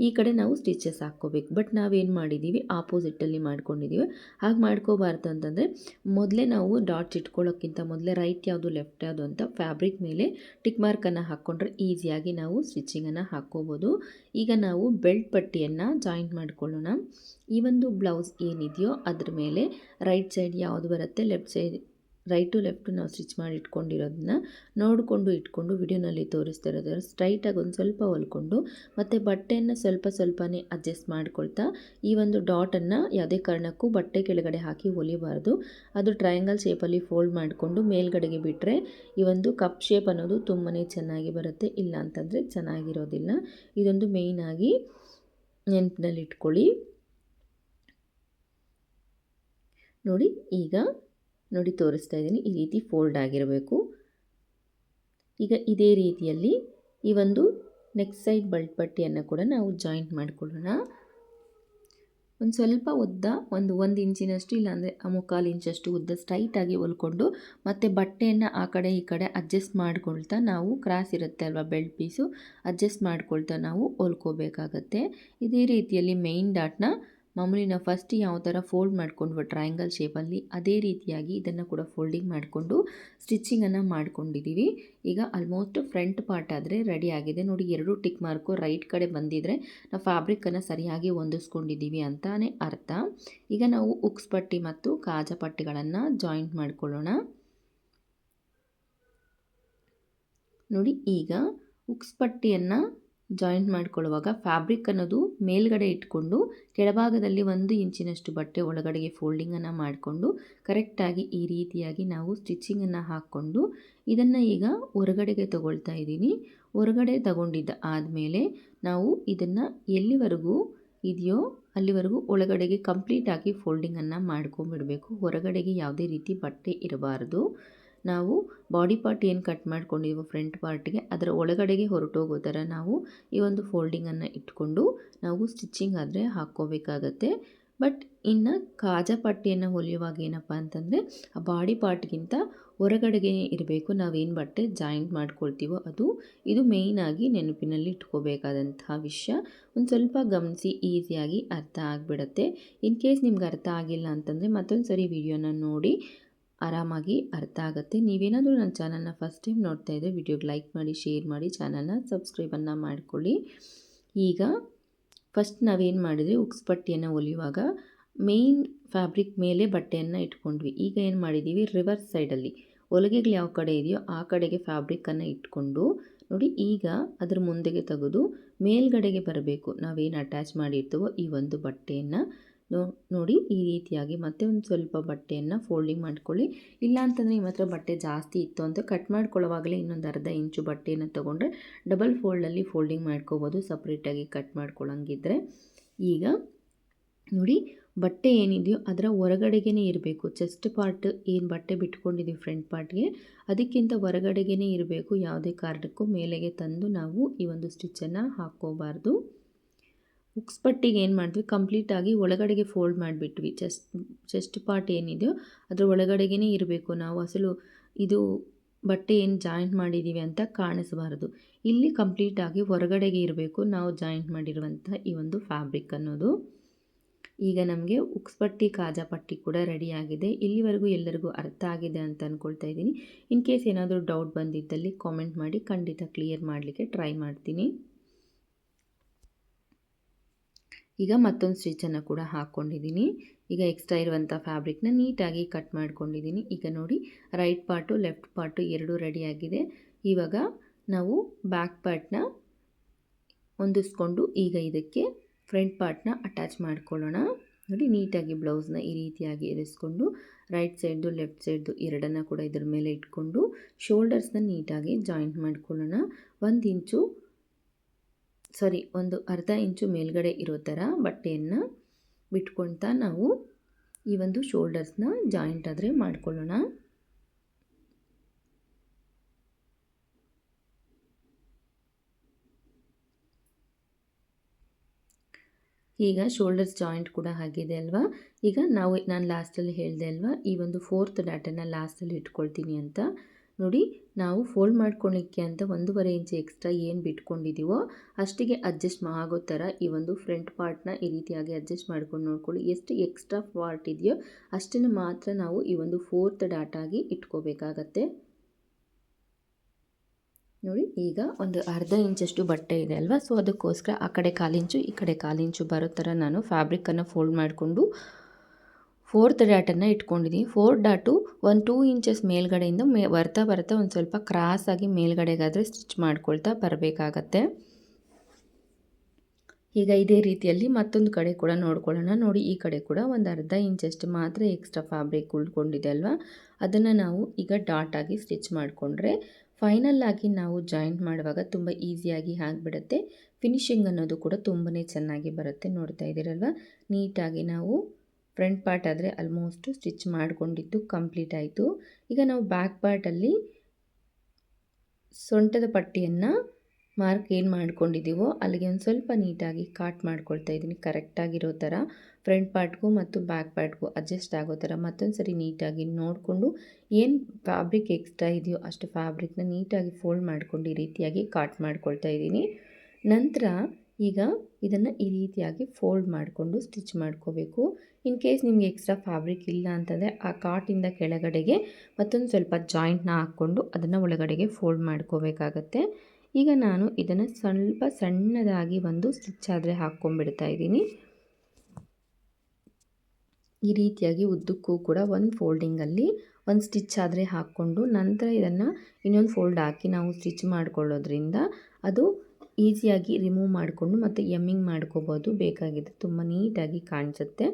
ಈ ಕಡೆ ನಾವು ಸ್ಟಿಚಸ್ ಹಾಕ್ಕೋಬೇಕು. ಬಟ್ ನಾವೇನು ಮಾಡಿದ್ದೀವಿ ಆಪೋಸಿಟಲ್ಲಿ ಮಾಡ್ಕೊಂಡಿದ್ದೀವಿ ಹಾಗೆ ಮಾಡ್ಕೋಬಾರ್ದು ಅಂತಂದರೆ, ಮೊದಲೇ ನಾವು ಡಾಟ್ಸ್ ಇಟ್ಕೊಳ್ಳೋಕ್ಕಿಂತ ಮೊದಲೇ ರೈಟ್ ಯಾವುದು, ಲೆಫ್ಟ್ ಯಾವುದು ಅಂತ ಫ್ಯಾಬ್ರಿಕ್ ಮೇಲೆ ಟಿಕ್ ಮಾರ್ಕನ್ನು ಹಾಕ್ಕೊಂಡ್ರೆ ಈಸಿಯಾಗಿ ನಾವು ಸ್ಟಿಚಿಂಗನ್ನು ಹಾಕ್ಕೋಬೋದು. ಈಗ ನಾವು ಬೆಲ್ಟ್ ಪಟ್ಟಿಯನ್ನು ಜಾಯಿಂಟ್ ಮಾಡಿಕೊಳ್ಳೋಣ. ಈ ಒಂದು ಬ್ಲೌಸ್ ಏನಿದೆಯೋ ಅದ್ರ ಮೇಲೆ ರೈಟ್ ಸೈಡ್ ಯಾವುದು ಬರುತ್ತೆ ಲೆಫ್ಟ್ ಸೈಡ್ ರೈಟು ಲೆಫ್ಟು ನಾವು ಸ್ಟಿಚ್ ಮಾಡಿ ಇಟ್ಕೊಂಡಿರೋದನ್ನ ನೋಡಿಕೊಂಡು ಇಟ್ಕೊಂಡು ವಿಡಿಯೋನಲ್ಲಿ ತೋರಿಸ್ತಾ ಇರೋದ್ರ ಸ್ಟ್ರೈಟಾಗಿ ಒಂದು ಸ್ವಲ್ಪ ಹೊಲ್ಕೊಂಡು ಮತ್ತು ಬಟ್ಟೆಯನ್ನು ಸ್ವಲ್ಪ ಸ್ವಲ್ಪನೇ ಅಡ್ಜಸ್ಟ್ ಮಾಡ್ಕೊಳ್ತಾ ಈ ಒಂದು ಡಾಟನ್ನು ಯಾವುದೇ ಕಾರಣಕ್ಕೂ ಬಟ್ಟೆ ಕೆಳಗಡೆ ಹಾಕಿ ಹೊಲಿಬಾರ್ದು. ಅದು ಟ್ರಯಾಂಗಲ್ ಶೇಪಲ್ಲಿ ಫೋಲ್ಡ್ ಮಾಡಿಕೊಂಡು ಮೇಲ್ಗಡೆಗೆ ಬಿಟ್ಟರೆ ಈ ಒಂದು ಕಪ್ ಶೇಪ್ ಅನ್ನೋದು ತುಂಬಾ ಚೆನ್ನಾಗಿ ಬರುತ್ತೆ. ಇಲ್ಲ ಅಂತಂದರೆ ಚೆನ್ನಾಗಿರೋದಿಲ್ಲ. ಇದೊಂದು ಮೇಯ್ನಾಗಿ ನೆನಪಿನಲ್ಲಿ ಇಟ್ಕೊಳ್ಳಿ ನೋಡಿ ಈಗ ನೋಡಿ ತೋರಿಸ್ತಾ ಇದ್ದೀನಿ. ಈ ರೀತಿ ಫೋಲ್ಡ್ ಆಗಿರಬೇಕು. ಈಗ ಇದೇ ರೀತಿಯಲ್ಲಿ ಈ ಒಂದು ನೆಕ್ಸ್ಟ್ ಸೈಡ್ ಬಲ್ಟ್ ಪಟ್ಟಿಯನ್ನು ಕೂಡ ನಾವು ಜಾಯಿಂಟ್ ಮಾಡಿಕೊಳ್ಳೋಣ. ಒಂದು ಸ್ವಲ್ಪ ಉದ್ದ, ಒಂದು ಒಂದು ಇಂಚಿನಷ್ಟು ಇಲ್ಲಾಂದರೆ ಮುಕ್ಕಾಲು ಇಂಚಷ್ಟು ಉದ್ದ ಸ್ಟ್ರೈಟಾಗಿ ಹೊಲ್ಕೊಂಡು ಮತ್ತು ಬಟ್ಟೆಯನ್ನು ಆ ಕಡೆ ಈ ಕಡೆ ಅಡ್ಜಸ್ಟ್ ಮಾಡ್ಕೊಳ್ತಾ ನಾವು ಕ್ರಾಸ್ ಇರುತ್ತೆ ಅಲ್ವಾ ಬೆಲ್ಟ್ ಪೀಸು ಅಡ್ಜಸ್ಟ್ ಮಾಡ್ಕೊಳ್ತಾ ನಾವು ಹೊಲ್ಕೋಬೇಕಾಗತ್ತೆ. ಇದೇ ರೀತಿಯಲ್ಲಿ ಮೇಯ್ನ್ ಡಾಟ್ನ ಮಾಮೂಲಿ ನಾವು ಫಸ್ಟ್ ಯಾವ ಥರ ಫೋಲ್ಡ್ ಮಾಡ್ಕೊಂಡ್ವಿ ಟ್ರಯಾಂಗಲ್ ಶೇಪಲ್ಲಿ ಅದೇ ರೀತಿಯಾಗಿ ಇದನ್ನು ಕೂಡ ಫೋಲ್ಡಿಂಗ್ ಮಾಡಿಕೊಂಡು ಸ್ಟಿಚ್ಚಿಂಗನ್ನು ಮಾಡ್ಕೊಂಡಿದ್ದೀವಿ ಈಗ ಆಲ್ಮೋಸ್ಟ್ ಫ್ರಂಟ್ ಪಾರ್ಟ್ ಆದರೆ ರೆಡಿ ಆಗಿದೆ. ನೋಡಿ, ಎರಡು ಟಿಕ್ ಮಾರ್ಕು ರೈಟ್ ಕಡೆ ಬಂದಿದ್ರೆ ನಾವು ಫ್ಯಾಬ್ರಿಕ್ಕನ್ನು ಸರಿಯಾಗಿ ಹೊಂದಿಸ್ಕೊಂಡಿದ್ದೀವಿ ಅಂತಲೇ ಅರ್ಥ. ಈಗ ನಾವು ಉಕ್ಸ್ ಪಟ್ಟಿ ಮತ್ತು ಕಾಜಾ ಪಟ್ಟಿಗಳನ್ನು ಜಾಯಿಂಟ್ ಮಾಡಿಕೊಳ್ಳೋಣ. ನೋಡಿ, ಈಗ ಉಕ್ಸ್ ಪಟ್ಟಿಯನ್ನು ಜಾಯಿಂಟ್ ಮಾಡ್ಕೊಳ್ಳುವಾಗ ಫ್ಯಾಬ್ರಿಕ್ ಅನ್ನೋದು ಮೇಲ್ಗಡೆ ಇಟ್ಕೊಂಡು ಕೆಳಭಾಗದಲ್ಲಿ ಒಂದು ಇಂಚಿನಷ್ಟು ಬಟ್ಟೆ ಒಳಗಡೆಗೆ ಫೋಲ್ಡಿಂಗನ್ನು ಮಾಡಿಕೊಂಡು ಕರೆಕ್ಟಾಗಿ ಈ ರೀತಿಯಾಗಿ ನಾವು ಸ್ಟಿಚ್ಚಿಂಗನ್ನು ಹಾಕ್ಕೊಂಡು ಇದನ್ನು ಈಗ ಹೊರಗಡೆಗೆ ತಗೊಳ್ತಾ ಇದ್ದೀನಿ. ಹೊರಗಡೆ ತಗೊಂಡಿದ್ದ ಆದಮೇಲೆ ನಾವು ಇದನ್ನು ಎಲ್ಲಿವರೆಗೂ ಇದೆಯೋ ಅಲ್ಲಿವರೆಗೂ ಒಳಗಡೆಗೆ ಕಂಪ್ಲೀಟಾಗಿ ಫೋಲ್ಡಿಂಗನ್ನು ಮಾಡ್ಕೊಂಬಿಡಬೇಕು ಹೊರಗಡೆಗೆ ಯಾವುದೇ ರೀತಿ ಬಟ್ಟೆ ಇರಬಾರ್ದು. ನಾವು ಬಾಡಿ ಪಾರ್ಟ್ ಏನು ಕಟ್ ಮಾಡ್ಕೊಂಡಿದ್ದೀವೋ ಫ್ರಂಟ್ ಪಾರ್ಟ್ಗೆ ಅದರ ಒಳಗಡೆಗೆ ಹೊರಟೋಗೋ ಥರ ನಾವು ಈ ಒಂದು ಫೋಲ್ಡಿಂಗನ್ನು ಇಟ್ಕೊಂಡು ನಾವು ಸ್ಟಿಚ್ಚಿಂಗ್ ಆದರೆ ಹಾಕ್ಕೋಬೇಕಾಗತ್ತೆ. ಬಟ್ ಇನ್ನು ಕಾಜಾ ಪಟ್ಟಿಯನ್ನು ಹೊಲಿಯುವಾಗ ಏನಪ್ಪ ಅಂತಂದರೆ, ಆ ಬಾಡಿ ಪಾರ್ಟ್ಗಿಂತ ಹೊರಗಡೆಗೆ ಇರಬೇಕು, ನಾವೇನು ಬಟ್ಟೆ ಜಾಯಿಂಟ್ ಮಾಡ್ಕೊಳ್ತೀವೋ ಅದು, ಇದು ಮೇಯ್ನಾಗಿ ನೆನಪಿನಲ್ಲಿ ಇಟ್ಕೋಬೇಕಾದಂತಹ ವಿಷಯ. ಒಂದು ಸ್ವಲ್ಪ ಗಮನಿಸಿ ಈಸಿಯಾಗಿ ಅರ್ಥ ಆಗಿಬಿಡತ್ತೆ. ಇನ್ ಕೇಸ್ ನಿಮ್ಗೆ ಅರ್ಥ ಆಗಿಲ್ಲ ಅಂತಂದರೆ ಮತ್ತೊಂದು ಸರಿ ವಿಡಿಯೋನ ನೋಡಿ. ಆರಾಮಾಗಿ ಅರ್ಥ ಆಗುತ್ತೆ. ನೀವೇನಾದರೂ ನನ್ನ ಚಾನಲ್ನ ಫಸ್ಟ್ ಟೈಮ್ ನೋಡ್ತಾ ಇದ್ದರೆ ವಿಡಿಯೋಗೆ ಲೈಕ್ ಮಾಡಿ ಶೇರ್ ಮಾಡಿ, ಚಾನಲ್ನ ಸಬ್ಸ್ಕ್ರೈಬನ್ನು ಮಾಡಿಕೊಳ್ಳಿ. ಈಗ ಫಸ್ಟ್ ನಾವೇನು ಮಾಡಿದ್ವಿ? ಉಕ್ಸ್ ಪಟ್ಟಿಯನ್ನು ಹೊಲಿಯುವಾಗ ಮೇಯ್ನ್ ಫ್ಯಾಬ್ರಿಕ್ ಮೇಲೆ ಬಟ್ಟೆಯನ್ನು ಇಟ್ಕೊಂಡ್ವಿ. ಈಗ ಏನು ಮಾಡಿದ್ದೀವಿ ರಿವರ್ಸ್ ಸೈಡಲ್ಲಿ ಹೊಲಿಗೆಗಳು ಯಾವ ಕಡೆ ಇದೆಯೋ ಆ ಕಡೆಗೆ ಫ್ಯಾಬ್ರಿಕ್ಕನ್ನು ಇಟ್ಕೊಂಡು ನೋಡಿ ಈಗ ಅದರ ಮುಂದೆಗೆ ತೆಗೆದು ಮೇಲ್ಗಡೆಗೆ ಬರಬೇಕು. ನಾವೇನು ಅಟ್ಯಾಚ್ ಮಾಡಿರ್ತೀವೋ ಈ ಒಂದು ಬಟ್ಟೆಯನ್ನು ನೋಡಿ ಈ ರೀತಿಯಾಗಿ ಮತ್ತೆ ಒಂದು ಸ್ವಲ್ಪ ಬಟ್ಟೆಯನ್ನು ಫೋಲ್ಡಿಂಗ್ ಮಾಡ್ಕೊಳ್ಳಿ. ಇಲ್ಲ ಅಂತಂದರೆ ನಿಮ್ಮ ಹತ್ರ ಬಟ್ಟೆ ಜಾಸ್ತಿ ಇತ್ತು ಅಂತ ಕಟ್ ಮಾಡ್ಕೊಳ್ಳೋವಾಗಲೇ ಇನ್ನೊಂದು ಅರ್ಧ ಇಂಚು ಬಟ್ಟೆಯನ್ನು ತೊಗೊಂಡ್ರೆ ಡಬಲ್ ಫೋಲ್ಡಲ್ಲಿ ಫೋಲ್ಡಿಂಗ್ ಮಾಡ್ಕೋಬೋದು ಸಪ್ರೇಟಾಗಿ ಕಟ್ ಮಾಡ್ಕೊಳ್ಳೋಂಗಿದ್ರೆ ಈಗ ನೋಡಿ ಬಟ್ಟೆ ಏನಿದೆಯೋ ಅದರ ಹೊರಗಡೆಗೇ ಇರಬೇಕು. ಚೆಸ್ಟ್ ಪಾರ್ಟ್ ಏನು ಬಟ್ಟೆ ಬಿಟ್ಕೊಂಡಿದ್ದೀವಿ ಫ್ರಂಟ್ ಪಾರ್ಟ್ಗೆ ಅದಕ್ಕಿಂತ ಹೊರಗಡೆಗೇ ಇರಬೇಕು. ಯಾವುದೇ ಕಾರಣಕ್ಕೂ ಮೇಲೆಗೆ ತಂದು ನಾವು ಈ ಒಂದು ಸ್ಟಿಚ್ಚನ್ನು ಹಾಕ್ಕೋಬಾರ್ದು. ಉಕ್ಸ್ ಪಟ್ಟಿಗೆ ಏನು ಮಾಡಿದ್ವಿ ಕಂಪ್ಲೀಟಾಗಿ ಒಳಗಡೆಗೆ ಫೋಲ್ಡ್ ಮಾಡಿಬಿಟ್ವಿ. ಚೆಸ್ಟ್ ಚೆಸ್ಟ್ ಪಾರ್ಟ್ ಏನಿದೆಯೋ ಅದರ ಒಳಗಡೆಗೇ ಇರಬೇಕು. ನಾವು ಅಸಲು ಇದು ಬಟ್ಟೆ ಏನು ಜಾಯಿಂಟ್ ಮಾಡಿದ್ದೀವಿ ಅಂತ ಕಾಣಿಸಬಾರದು. ಇಲ್ಲಿ ಕಂಪ್ಲೀಟಾಗಿ ಹೊರಗಡೆಗೆ ಇರಬೇಕು. ನಾವು ಜಾಯಿಂಟ್ ಮಾಡಿರುವಂಥ ಈ ಒಂದು ಫ್ಯಾಬ್ರಿಕ್ ಅನ್ನೋದು. ಈಗ ನಮಗೆ ಉಕ್ಸ್ಪಟ್ಟಿ ಕಾಜಾ ಪಟ್ಟಿ ಕೂಡ ರೆಡಿಯಾಗಿದೆ ಇಲ್ಲಿವರೆಗೂ ಎಲ್ಲರಿಗೂ ಅರ್ಥ ಆಗಿದೆ ಅಂತ ಅಂದ್ಕೊಳ್ತಾ ಇದ್ದೀನಿ. ಇನ್ ಕೇಸ್ ಏನಾದರೂ ಡೌಟ್ ಬಂದಿದ್ದಲ್ಲಿ ಕಾಮೆಂಟ್ ಮಾಡಿ ಖಂಡಿತ ಕ್ಲಿಯರ್ ಮಾಡಲಿಕ್ಕೆ ಟ್ರೈ ಮಾಡ್ತೀನಿ. ಈಗ ಮತ್ತೊಂದು ಸ್ಟಿಚನ್ನು ಕೂಡ ಹಾಕ್ಕೊಂಡಿದ್ದೀನಿ. ಈಗ ಎಕ್ಸ್ಟ್ರಾ ಇರುವಂಥ ಫ್ಯಾಬ್ರಿಕ್ನ ನೀಟಾಗಿ ಕಟ್ ಮಾಡ್ಕೊಂಡಿದ್ದೀನಿ. ಈಗ ನೋಡಿ, ರೈಟ್ ಪಾರ್ಟು, ಲೆಫ್ಟ್ ಪಾರ್ಟು ಎರಡೂ ರೆಡಿಯಾಗಿದೆ ಇವಾಗ ನಾವು ಬ್ಯಾಕ್ ಪಾರ್ಟ್ನ ಹೊಂದಿಸ್ಕೊಂಡು ಈಗ ಇದಕ್ಕೆ ಫ್ರಂಟ್ ಪಾರ್ಟ್ನ ಅಟ್ಯಾಚ್ ಮಾಡ್ಕೊಳ್ಳೋಣ. ನೋಡಿ, ನೀಟಾಗಿ ಬ್ಲೌಸ್ನ ಈ ರೀತಿಯಾಗಿ ಇರಿಸ್ಕೊಂಡು, ರೈಟ್ ಸೈಡ್ದು, ಲೆಫ್ಟ್ ಸೈಡ್ದು ಎರಡನ್ನ ಕೂಡ ಇದ್ರ ಮೇಲೆ ಇಟ್ಕೊಂಡು, ಶೋಲ್ಡರ್ಸ್ನ ನೀಟಾಗಿ ಜಾಯಿಂಟ್ ಮಾಡ್ಕೊಳ್ಳೋಣ. ಒಂದು ಇಂಚು ಸಾರಿ, ಒಂದು ಅರ್ಧ ಇಂಚು ಮೇಲ್ಗಡೆ ಇರೋ ಥರ ಬಟ್ಟೆಯನ್ನು ಬಿಟ್ಕೊಳ್ತಾ ನಾವು ಈ ಒಂದು ಶೋಲ್ಡರ್ಸ್ನ ಜಾಯಿಂಟ್ ಆದರೆ ಮಾಡ್ಕೊಳ್ಳೋಣ. ಈಗ ಶೋಲ್ಡರ್ಸ್ ಜಾಯಿಂಟ್ ಕೂಡ ಆಗಿದೆ ಅಲ್ವಾ? ಈಗ ನಾವು, ನಾನು ಲಾಸ್ಟಲ್ಲಿ ಹೇಳಿದೆ ಅಲ್ವಾ, ಈ ಒಂದು ಫೋರ್ತ್ ಡಾಟನ್ನು ಲಾಸ್ಟಲ್ಲಿ ಇಟ್ಕೊಳ್ತೀನಿ ಅಂತ. ನೋಡಿ, ನಾವು ಫೋಲ್ಡ್ ಮಾಡ್ಕೊಳ್ಳಿಕ್ಕೆ ಅಂತ ಒಂದೂವರೆ ಇಂಚು ಎಕ್ಸ್ಟ್ರಾ ಏನು ಬಿಟ್ಕೊಂಡಿದ್ದೀವೋ ಅಷ್ಟಿಗೆ ಅಡ್ಜಸ್ಟ್ ಆಗೋ ಥರ ಈ ಒಂದು ಫ್ರಂಟ್ ಪಾರ್ಟ್ನ ಈ ರೀತಿಯಾಗಿ ಅಡ್ಜಸ್ಟ್ ಮಾಡ್ಕೊಂಡು ನೋಡ್ಕೊಳ್ಳಿ. ಎಷ್ಟು ಎಕ್ಸ್ಟ್ರಾ ಪಾರ್ಟ್ ಇದೆಯೋ ಅಷ್ಟನ್ನು ಮಾತ್ರ ನಾವು ಈ ಒಂದು ಫೋರ್ತ್ ಡಾಟಾಗಿ ಇಟ್ಕೋಬೇಕಾಗತ್ತೆ. ನೋಡಿ, ಈಗ ಒಂದು ಅರ್ಧ ಇಂಚಷ್ಟು ಬಟ್ಟೆ ಇದೆ ಅಲ್ವಾ? ಸೊ ಅದಕ್ಕೋಸ್ಕರ ಆ ಕಡೆ ಕಾಲಿಂಚು, ಈ ಕಡೆ ಕಾಲಿಂಚು ಬರೋ ಥರ ನಾನು ಫ್ಯಾಬ್ರಿಕ್ಕನ್ನು ಫೋಲ್ಡ್ ಮಾಡಿಕೊಂಡು ಫೋರ್ತ್ ಡಾಟನ್ನು ಇಟ್ಕೊಂಡಿದ್ದೀನಿ ಫೋರ್ ಡಾಟು ಒಂದು ಟೂ ಇಂಚಸ್ ಮೇಲ್ಗಡೆಯಿಂದ ಮೇ, ಬರ್ತಾ ಬರ್ತಾ ಒಂದು ಸ್ವಲ್ಪ ಆಗಿ ಮೇಲ್ಗಡೆಗಾದರೆ ಸ್ಟಿಚ್ ಮಾಡ್ಕೊಳ್ತಾ ಬರಬೇಕಾಗತ್ತೆ. ಈಗ ಇದೇ ರೀತಿಯಲ್ಲಿ ಮತ್ತೊಂದು ಕಡೆ ಕೂಡ ನೋಡ್ಕೊಳ್ಳೋಣ. ನೋಡಿ, ಈ ಕಡೆ ಕೂಡ ಒಂದು ಅರ್ಧ ಇಂಚಷ್ಟು ಮಾತ್ರ ಎಕ್ಸ್ಟ್ರಾ ಫ್ಯಾಬ್ರಿಕ್ ಉಳ್ಕೊಂಡಿದೆ ಅಲ್ವಾ? ಅದನ್ನು ನಾವು ಈಗ ಡಾಟ್ ಆಗಿ ಸ್ಟಿಚ್ ಮಾಡಿಕೊಂಡ್ರೆ ಫೈನಲ್ ಆಗಿ ನಾವು ಜಾಯಿಂಟ್ ಮಾಡುವಾಗ ತುಂಬ ಈಸಿಯಾಗಿ ಆಗಿಬಿಡುತ್ತೆ. ಫಿನಿಶಿಂಗ್ ಅನ್ನೋದು ಕೂಡ ತುಂಬಾ ಚೆನ್ನಾಗಿ ಬರುತ್ತೆ ನೋಡ್ತಾ ಇದ್ದೀರಲ್ವ? ನೀಟಾಗಿ ನಾವು ಫ್ರಂಟ್ ಪಾರ್ಟ್ ಆದರೆ ಆಲ್ಮೋಸ್ಟು ಸ್ಟಿಚ್ ಮಾಡಿಕೊಂಡಿದ್ದು ಕಂಪ್ಲೀಟ್ ಆಯಿತು. ಈಗ ನಾವು ಬ್ಯಾಕ್ ಪಾರ್ಟಲ್ಲಿ ಸೊಂಟದ ಪಟ್ಟಿಯನ್ನು ಮಾರ್ಕ್ ಏನು ಮಾಡ್ಕೊಂಡಿದ್ದೀವೋ ಅಲ್ಲಿಗೆ ಒಂದು ಸ್ವಲ್ಪ ನೀಟಾಗಿ ಕಾಟ್ ಮಾಡ್ಕೊಳ್ತಾ ಇದ್ದೀನಿ ಕರೆಕ್ಟಾಗಿರೋ ಥರ ಫ್ರಂಟ್ ಪಾರ್ಟ್ಗೂ ಮತ್ತು ಬ್ಯಾಕ್ ಪಾರ್ಟ್ಗೂ ಅಡ್ಜಸ್ಟ್ ಆಗೋ ಥರ ಮತ್ತೊಂದು ಸರಿ ನೀಟಾಗಿ ನೋಡಿಕೊಂಡು ಏನು ಫ್ಯಾಬ್ರಿಕ್ ಎಕ್ಸ್ಟ್ರಾ ಇದೆಯೋ ಅಷ್ಟು ಫ್ಯಾಬ್ರಿಕ್ನ ನೀಟಾಗಿ ಫೋಲ್ಡ್ ಮಾಡ್ಕೊಂಡು ಈ ರೀತಿಯಾಗಿ ಕಾಟ್ ಮಾಡ್ಕೊಳ್ತಾ ಇದ್ದೀನಿ ನಂತರ ಈಗ ಇದನ್ನು ಈ ರೀತಿಯಾಗಿ ಫೋಲ್ಡ್ ಮಾಡಿಕೊಂಡು ಸ್ಟಿಚ್ ಮಾಡ್ಕೋಬೇಕು. ಇನ್ ಕೇಸ್ ನಿಮಗೆ ಎಕ್ಸ್ಟ್ರಾ ಫ್ಯಾಬ್ರಿಕ್ ಇಲ್ಲ ಅಂತಂದರೆ ಆ ಕಾಟಿಂದ ಕೆಳಗಡೆಗೆ ಮತ್ತೊಂದು ಸ್ವಲ್ಪ ಜಾಯಿಂಟ್ನ ಹಾಕ್ಕೊಂಡು ಅದನ್ನು ಒಳಗಡೆಗೆ ಫೋಲ್ಡ್ ಮಾಡ್ಕೋಬೇಕಾಗತ್ತೆ. ಈಗ ನಾನು ಇದನ್ನು ಸ್ವಲ್ಪ ಸಣ್ಣದಾಗಿ ಒಂದು ಸ್ಟಿಚ್ ಆದರೆ ಹಾಕ್ಕೊಂಡ್ಬಿಡ್ತಾ ಇದ್ದೀನಿ. ಈ ರೀತಿಯಾಗಿ ಉದ್ದಕ್ಕೂ ಕೂಡ ಒಂದು ಫೋಲ್ಡಿಂಗಲ್ಲಿ ಒಂದು ಸ್ಟಿಚ್ ಆದರೆ ಹಾಕ್ಕೊಂಡು ನಂತರ ಇದನ್ನು ಇನ್ನೊಂದು ಫೋಲ್ಡ್ ಹಾಕಿ ನಾವು ಸ್ಟಿಚ್ ಮಾಡ್ಕೊಳ್ಳೋದ್ರಿಂದ ಅದು ಈಸಿಯಾಗಿ ರಿಮೂವ್ ಮಾಡಿಕೊಂಡು ಮತ್ತು ಎಮ್ಮಿಂಗ್ ಮಾಡ್ಕೋಬೋದು. ಬೇಕಾಗಿದೆ ತುಂಬ ನೀಟಾಗಿ ಕಾಣಿಸುತ್ತೆ.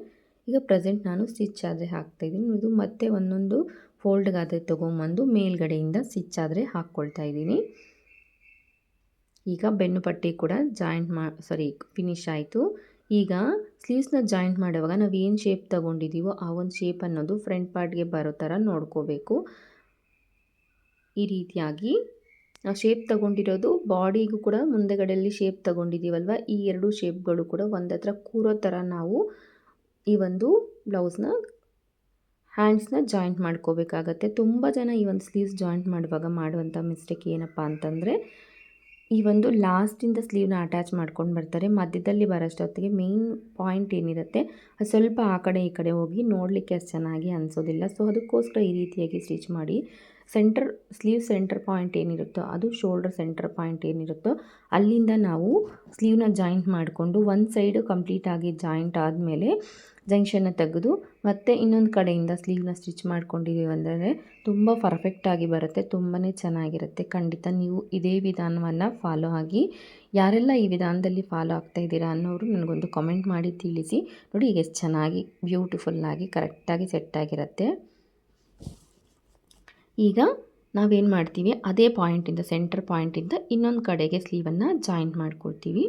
ಈಗ ಪ್ರೆಸೆಂಟ್ ನಾನು ಸ್ಟಿಚ್ ಆದರೆ ಹಾಕ್ತಾಯಿದ್ದೀನಿ ಇದು ಮತ್ತೆ ಒಂದೊಂದು ಫೋಲ್ಡ್ಗಾದರೆ ತೊಗೊಂಬಂದು ಮೇಲ್ಗಡೆಯಿಂದ ಸ್ಟಿಚ್ ಆದರೆ ಹಾಕ್ಕೊಳ್ತಾ ಇದ್ದೀನಿ. ಈಗ ಬೆನ್ನು ಪಟ್ಟಿ ಕೂಡ ಜಾಯಿಂಟ್ ಮಾ ಸಾರಿ ಫಿನಿಶ್ ಆಯಿತು. ಈಗ ಸ್ಲೀವ್ಸ್ನ ಜಾಯಿಂಟ್ ಮಾಡುವಾಗ ನಾವು ಏನು ಶೇಪ್ ತೊಗೊಂಡಿದ್ದೀವೋ ಆ ಒಂದು ಶೇಪ್ ಅನ್ನೋದು ಫ್ರಂಟ್ ಪಾರ್ಟ್ಗೆ ಬರೋ ಥರ ನೋಡ್ಕೋಬೇಕು. ಈ ರೀತಿಯಾಗಿ ಶೇಪ್ ತಗೊಂಡಿರೋದು ಬಾಡಿಗೂ ಕೂಡ ಮುಂದೆಗಡೆಯಲ್ಲಿ ಶೇಪ್ ತಗೊಂಡಿದ್ದೀವಲ್ವ ಈ ಎರಡು ಶೇಪ್ಗಳು ಕೂಡ ಒಂದತ್ರ ಕೂರೋ ಥರ ನಾವು ಈ ಒಂದು ಬ್ಲೌಸ್ನ ಹ್ಯಾಂಡ್ಸ್ನ ಜಾಯಿಂಟ್ ಮಾಡ್ಕೋಬೇಕಾಗತ್ತೆ. ತುಂಬ ಜನ ಈ ಒಂದು ಸ್ಲೀವ್ಸ್ ಜಾಯಿಂಟ್ ಮಾಡುವಾಗ ಮಾಡುವಂಥ ಮಿಸ್ಟೇಕ್ ಏನಪ್ಪ ಅಂತಂದರೆ, ಈ ಒಂದು ಲಾಸ್ಟಿಂದ ಸ್ಲೀವ್ನ ಅಟ್ಯಾಚ್ ಮಾಡ್ಕೊಂಡು ಬರ್ತಾರೆ. ಮಧ್ಯದಲ್ಲಿ ಬರೋಷ್ಟೊತ್ತಿಗೆ ಮೇಯ್ನ್ ಪಾಯಿಂಟ್ ಏನಿರುತ್ತೆ, ಅದು ಸ್ವಲ್ಪ ಆ ಕಡೆ ಈ ಕಡೆ ಹೋಗಿ ನೋಡಲಿಕ್ಕೆ ಅಷ್ಟು ಚೆನ್ನಾಗಿ ಅನಿಸೋದಿಲ್ಲ. ಸೊ ಅದಕ್ಕೋಸ್ಕರ ಈ ರೀತಿಯಾಗಿ ಸ್ಟಿಚ್ ಮಾಡಿ ಸೆಂಟರ್ ಸ್ಲೀವ್ ಸೆಂಟರ್ ಪಾಯಿಂಟ್ ಏನಿರುತ್ತೋ, ಅದು ಶೋಲ್ಡರ್ ಸೆಂಟರ್ ಪಾಯಿಂಟ್ ಏನಿರುತ್ತೋ, ಅಲ್ಲಿಂದ ನಾವು ಸ್ಲೀವ್ನ ಜಾಯಿಂಟ್ ಮಾಡಿಕೊಂಡು ಒಂದು ಸೈಡು ಕಂಪ್ಲೀಟಾಗಿ ಜಾಯಿಂಟ್ ಆದಮೇಲೆ ಜಂಕ್ಷನ್ನ ತೆಗೆದು ಮತ್ತೆ ಇನ್ನೊಂದು ಕಡೆಯಿಂದ ಸ್ಲೀವ್ನ ಸ್ಟಿಚ್ ಮಾಡ್ಕೊಂಡಿದ್ದೀವಿ ಅಂದರೆ ತುಂಬ ಪರ್ಫೆಕ್ಟಾಗಿ ಬರುತ್ತೆ ತುಂಬಾ ಚೆನ್ನಾಗಿರುತ್ತೆ. ಖಂಡಿತ ನೀವು ಇದೇ ವಿಧಾನವನ್ನು ಫಾಲೋ ಆಗಿ, ಯಾರೆಲ್ಲ ಈ ವಿಧಾನದಲ್ಲಿ ಫಾಲೋ ಆಗ್ತಾ ಇದ್ದೀರಾ ಅನ್ನೋರು ನನಗೊಂದು ಕಮೆಂಟ್ ಮಾಡಿ ತಿಳಿಸಿ. ನೋಡಿ ಎಷ್ಟು ಚೆನ್ನಾಗಿ ಬ್ಯೂಟಿಫುಲ್ಲಾಗಿ ಕರೆಕ್ಟಾಗಿ ಸೆಟ್ ಆಗಿರುತ್ತೆ. ಈಗ ನಾವೇನು ಮಾಡ್ತೀವಿ? ಅದೇ ಪಾಯಿಂಟಿಂದ ಸೆಂಟರ್ ಪಾಯಿಂಟಿಂದ ಇನ್ನೊಂದು ಕಡೆಗೆ ಸ್ಲೀವನ್ನು ಜಾಯಿಂಟ್ ಮಾಡ್ಕೊಳ್ತೀವಿ.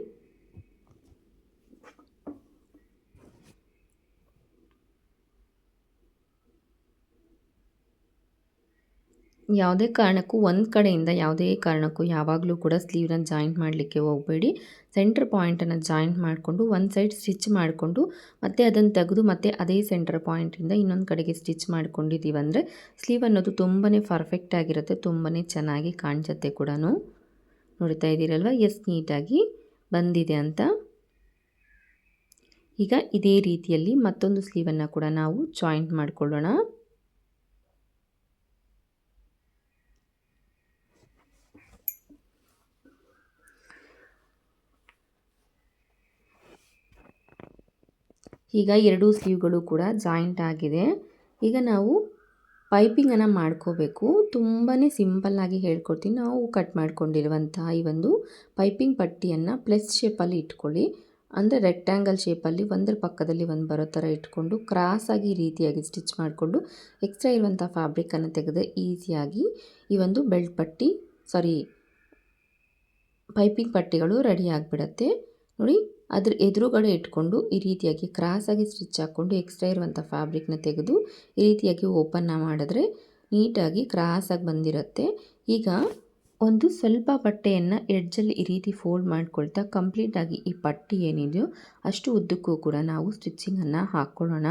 ಯಾವುದೇ ಕಾರಣಕ್ಕೂ ಒಂದು ಕಡೆಯಿಂದ ಯಾವುದೇ ಕಾರಣಕ್ಕೂ ಯಾವಾಗಲೂ ಕೂಡ ಸ್ಲೀವ್ನ ಜಾಯಿಂಟ್ ಮಾಡಲಿಕ್ಕೆ ಹೋಗಬೇಡಿ. ಸೆಂಟರ್ ಪಾಯಿಂಟನ್ನು ಜಾಯಿಂಟ್ ಮಾಡಿಕೊಂಡು ಒಂದು ಸೈಡ್ ಸ್ಟಿಚ್ ಮಾಡಿಕೊಂಡು ಮತ್ತೆ ಅದನ್ನು ತೆಗೆದು ಮತ್ತೆ ಅದೇ ಸೆಂಟರ್ ಪಾಯಿಂಟಿಂದ ಇನ್ನೊಂದು ಕಡೆಗೆ ಸ್ಟಿಚ್ ಮಾಡ್ಕೊಂಡಿದ್ದೀವಿ ಅಂದರೆ ಸ್ಲೀವ್ ಅನ್ನೋದು ತುಂಬಾ ಪರ್ಫೆಕ್ಟ್ ಆಗಿರುತ್ತೆ ತುಂಬಾ ಚೆನ್ನಾಗಿ ಕಾಣಿಸುತ್ತೆ ಕೂಡ ನೋಡ್ತಾ ಇದ್ದೀರಲ್ವ? ಎಸ್ ನೀಟಾಗಿ ಬಂದಿದೆ ಅಂತ. ಈಗ ಇದೇ ರೀತಿಯಲ್ಲಿ ಮತ್ತೊಂದು ಸ್ಲೀವನ್ನು ಕೂಡ ನಾವು ಜಾಯಿಂಟ್ ಮಾಡಿಕೊಳ್ಳೋಣ. ಈಗ ಎರಡೂ ಸ್ಲೀವ್ಗಳು ಕೂಡ ಜಾಯಿಂಟ್ ಆಗಿದೆ. ಈಗ ನಾವು ಪೈಪಿಂಗನ್ನು ಮಾಡ್ಕೋಬೇಕು. ತುಂಬಾ ಸಿಂಪಲ್ಲಾಗಿ ಹೇಳ್ಕೊಡ್ತೀನಿ. ನಾವು ಕಟ್ ಮಾಡ್ಕೊಂಡಿರುವಂತಹ ಈ ಒಂದು ಪೈಪಿಂಗ್ ಪಟ್ಟಿಯನ್ನು ಪ್ಲಸ್ ಶೇಪಲ್ಲಿ ಇಟ್ಕೊಳ್ಳಿ. ಅಂದರೆ ರೆಕ್ಟ್ಯಾಂಗಲ್ ಶೇಪಲ್ಲಿ ಒಂದರ ಪಕ್ಕದಲ್ಲಿ ಒಂದು ಬರೋ ಥರ ಇಟ್ಕೊಂಡು ಕ್ರಾಸಾಗಿ ರೀತಿಯಾಗಿ ಸ್ಟಿಚ್ ಮಾಡಿಕೊಂಡು ಎಕ್ಸ್ಟ್ರಾ ಇರುವಂಥ ಫ್ಯಾಬ್ರಿಕನ್ನು ತೆಗೆದು ಈಸಿಯಾಗಿ ಈ ಒಂದು ಬೆಲ್ಟ್ ಪಟ್ಟಿ, ಸಾರಿ, ಪೈಪಿಂಗ್ ಪಟ್ಟಿಗಳು ರೆಡಿ ಆಗಿಬಿಡತ್ತೆ. ನೋಡಿ ಅದ್ರ ಎದುರುಗಡೆ ಇಟ್ಕೊಂಡು ಈ ರೀತಿಯಾಗಿ ಕ್ರಾಸಾಗಿ ಸ್ಟಿಚ್ ಹಾಕ್ಕೊಂಡು ಎಕ್ಸ್ಟ್ರಾ ಇರುವಂಥ ಫ್ಯಾಬ್ರಿಕ್ನ ತೆಗೆದು ಈ ರೀತಿಯಾಗಿ ಓಪನ್ನ ಮಾಡಿದ್ರೆ ನೀಟಾಗಿ ಕ್ರಾಸಾಗಿ ಬಂದಿರುತ್ತೆ. ಈಗ ಒಂದು ಸ್ವಲ್ಪ ಬಟ್ಟೆಯನ್ನು ಎಡ್ಜಲ್ಲಿ ಈ ರೀತಿ ಫೋಲ್ಡ್ ಮಾಡ್ಕೊಳ್ತಾ ಕಂಪ್ಲೀಟಾಗಿ ಈ ಪಟ್ಟಿ ಏನಿದೆಯೋ ಅಷ್ಟು ಉದ್ದಕ್ಕೂ ಕೂಡ ನಾವು ಸ್ಟಿಚ್ಚಿಂಗನ್ನು ಹಾಕ್ಕೊಳ್ಳೋಣ.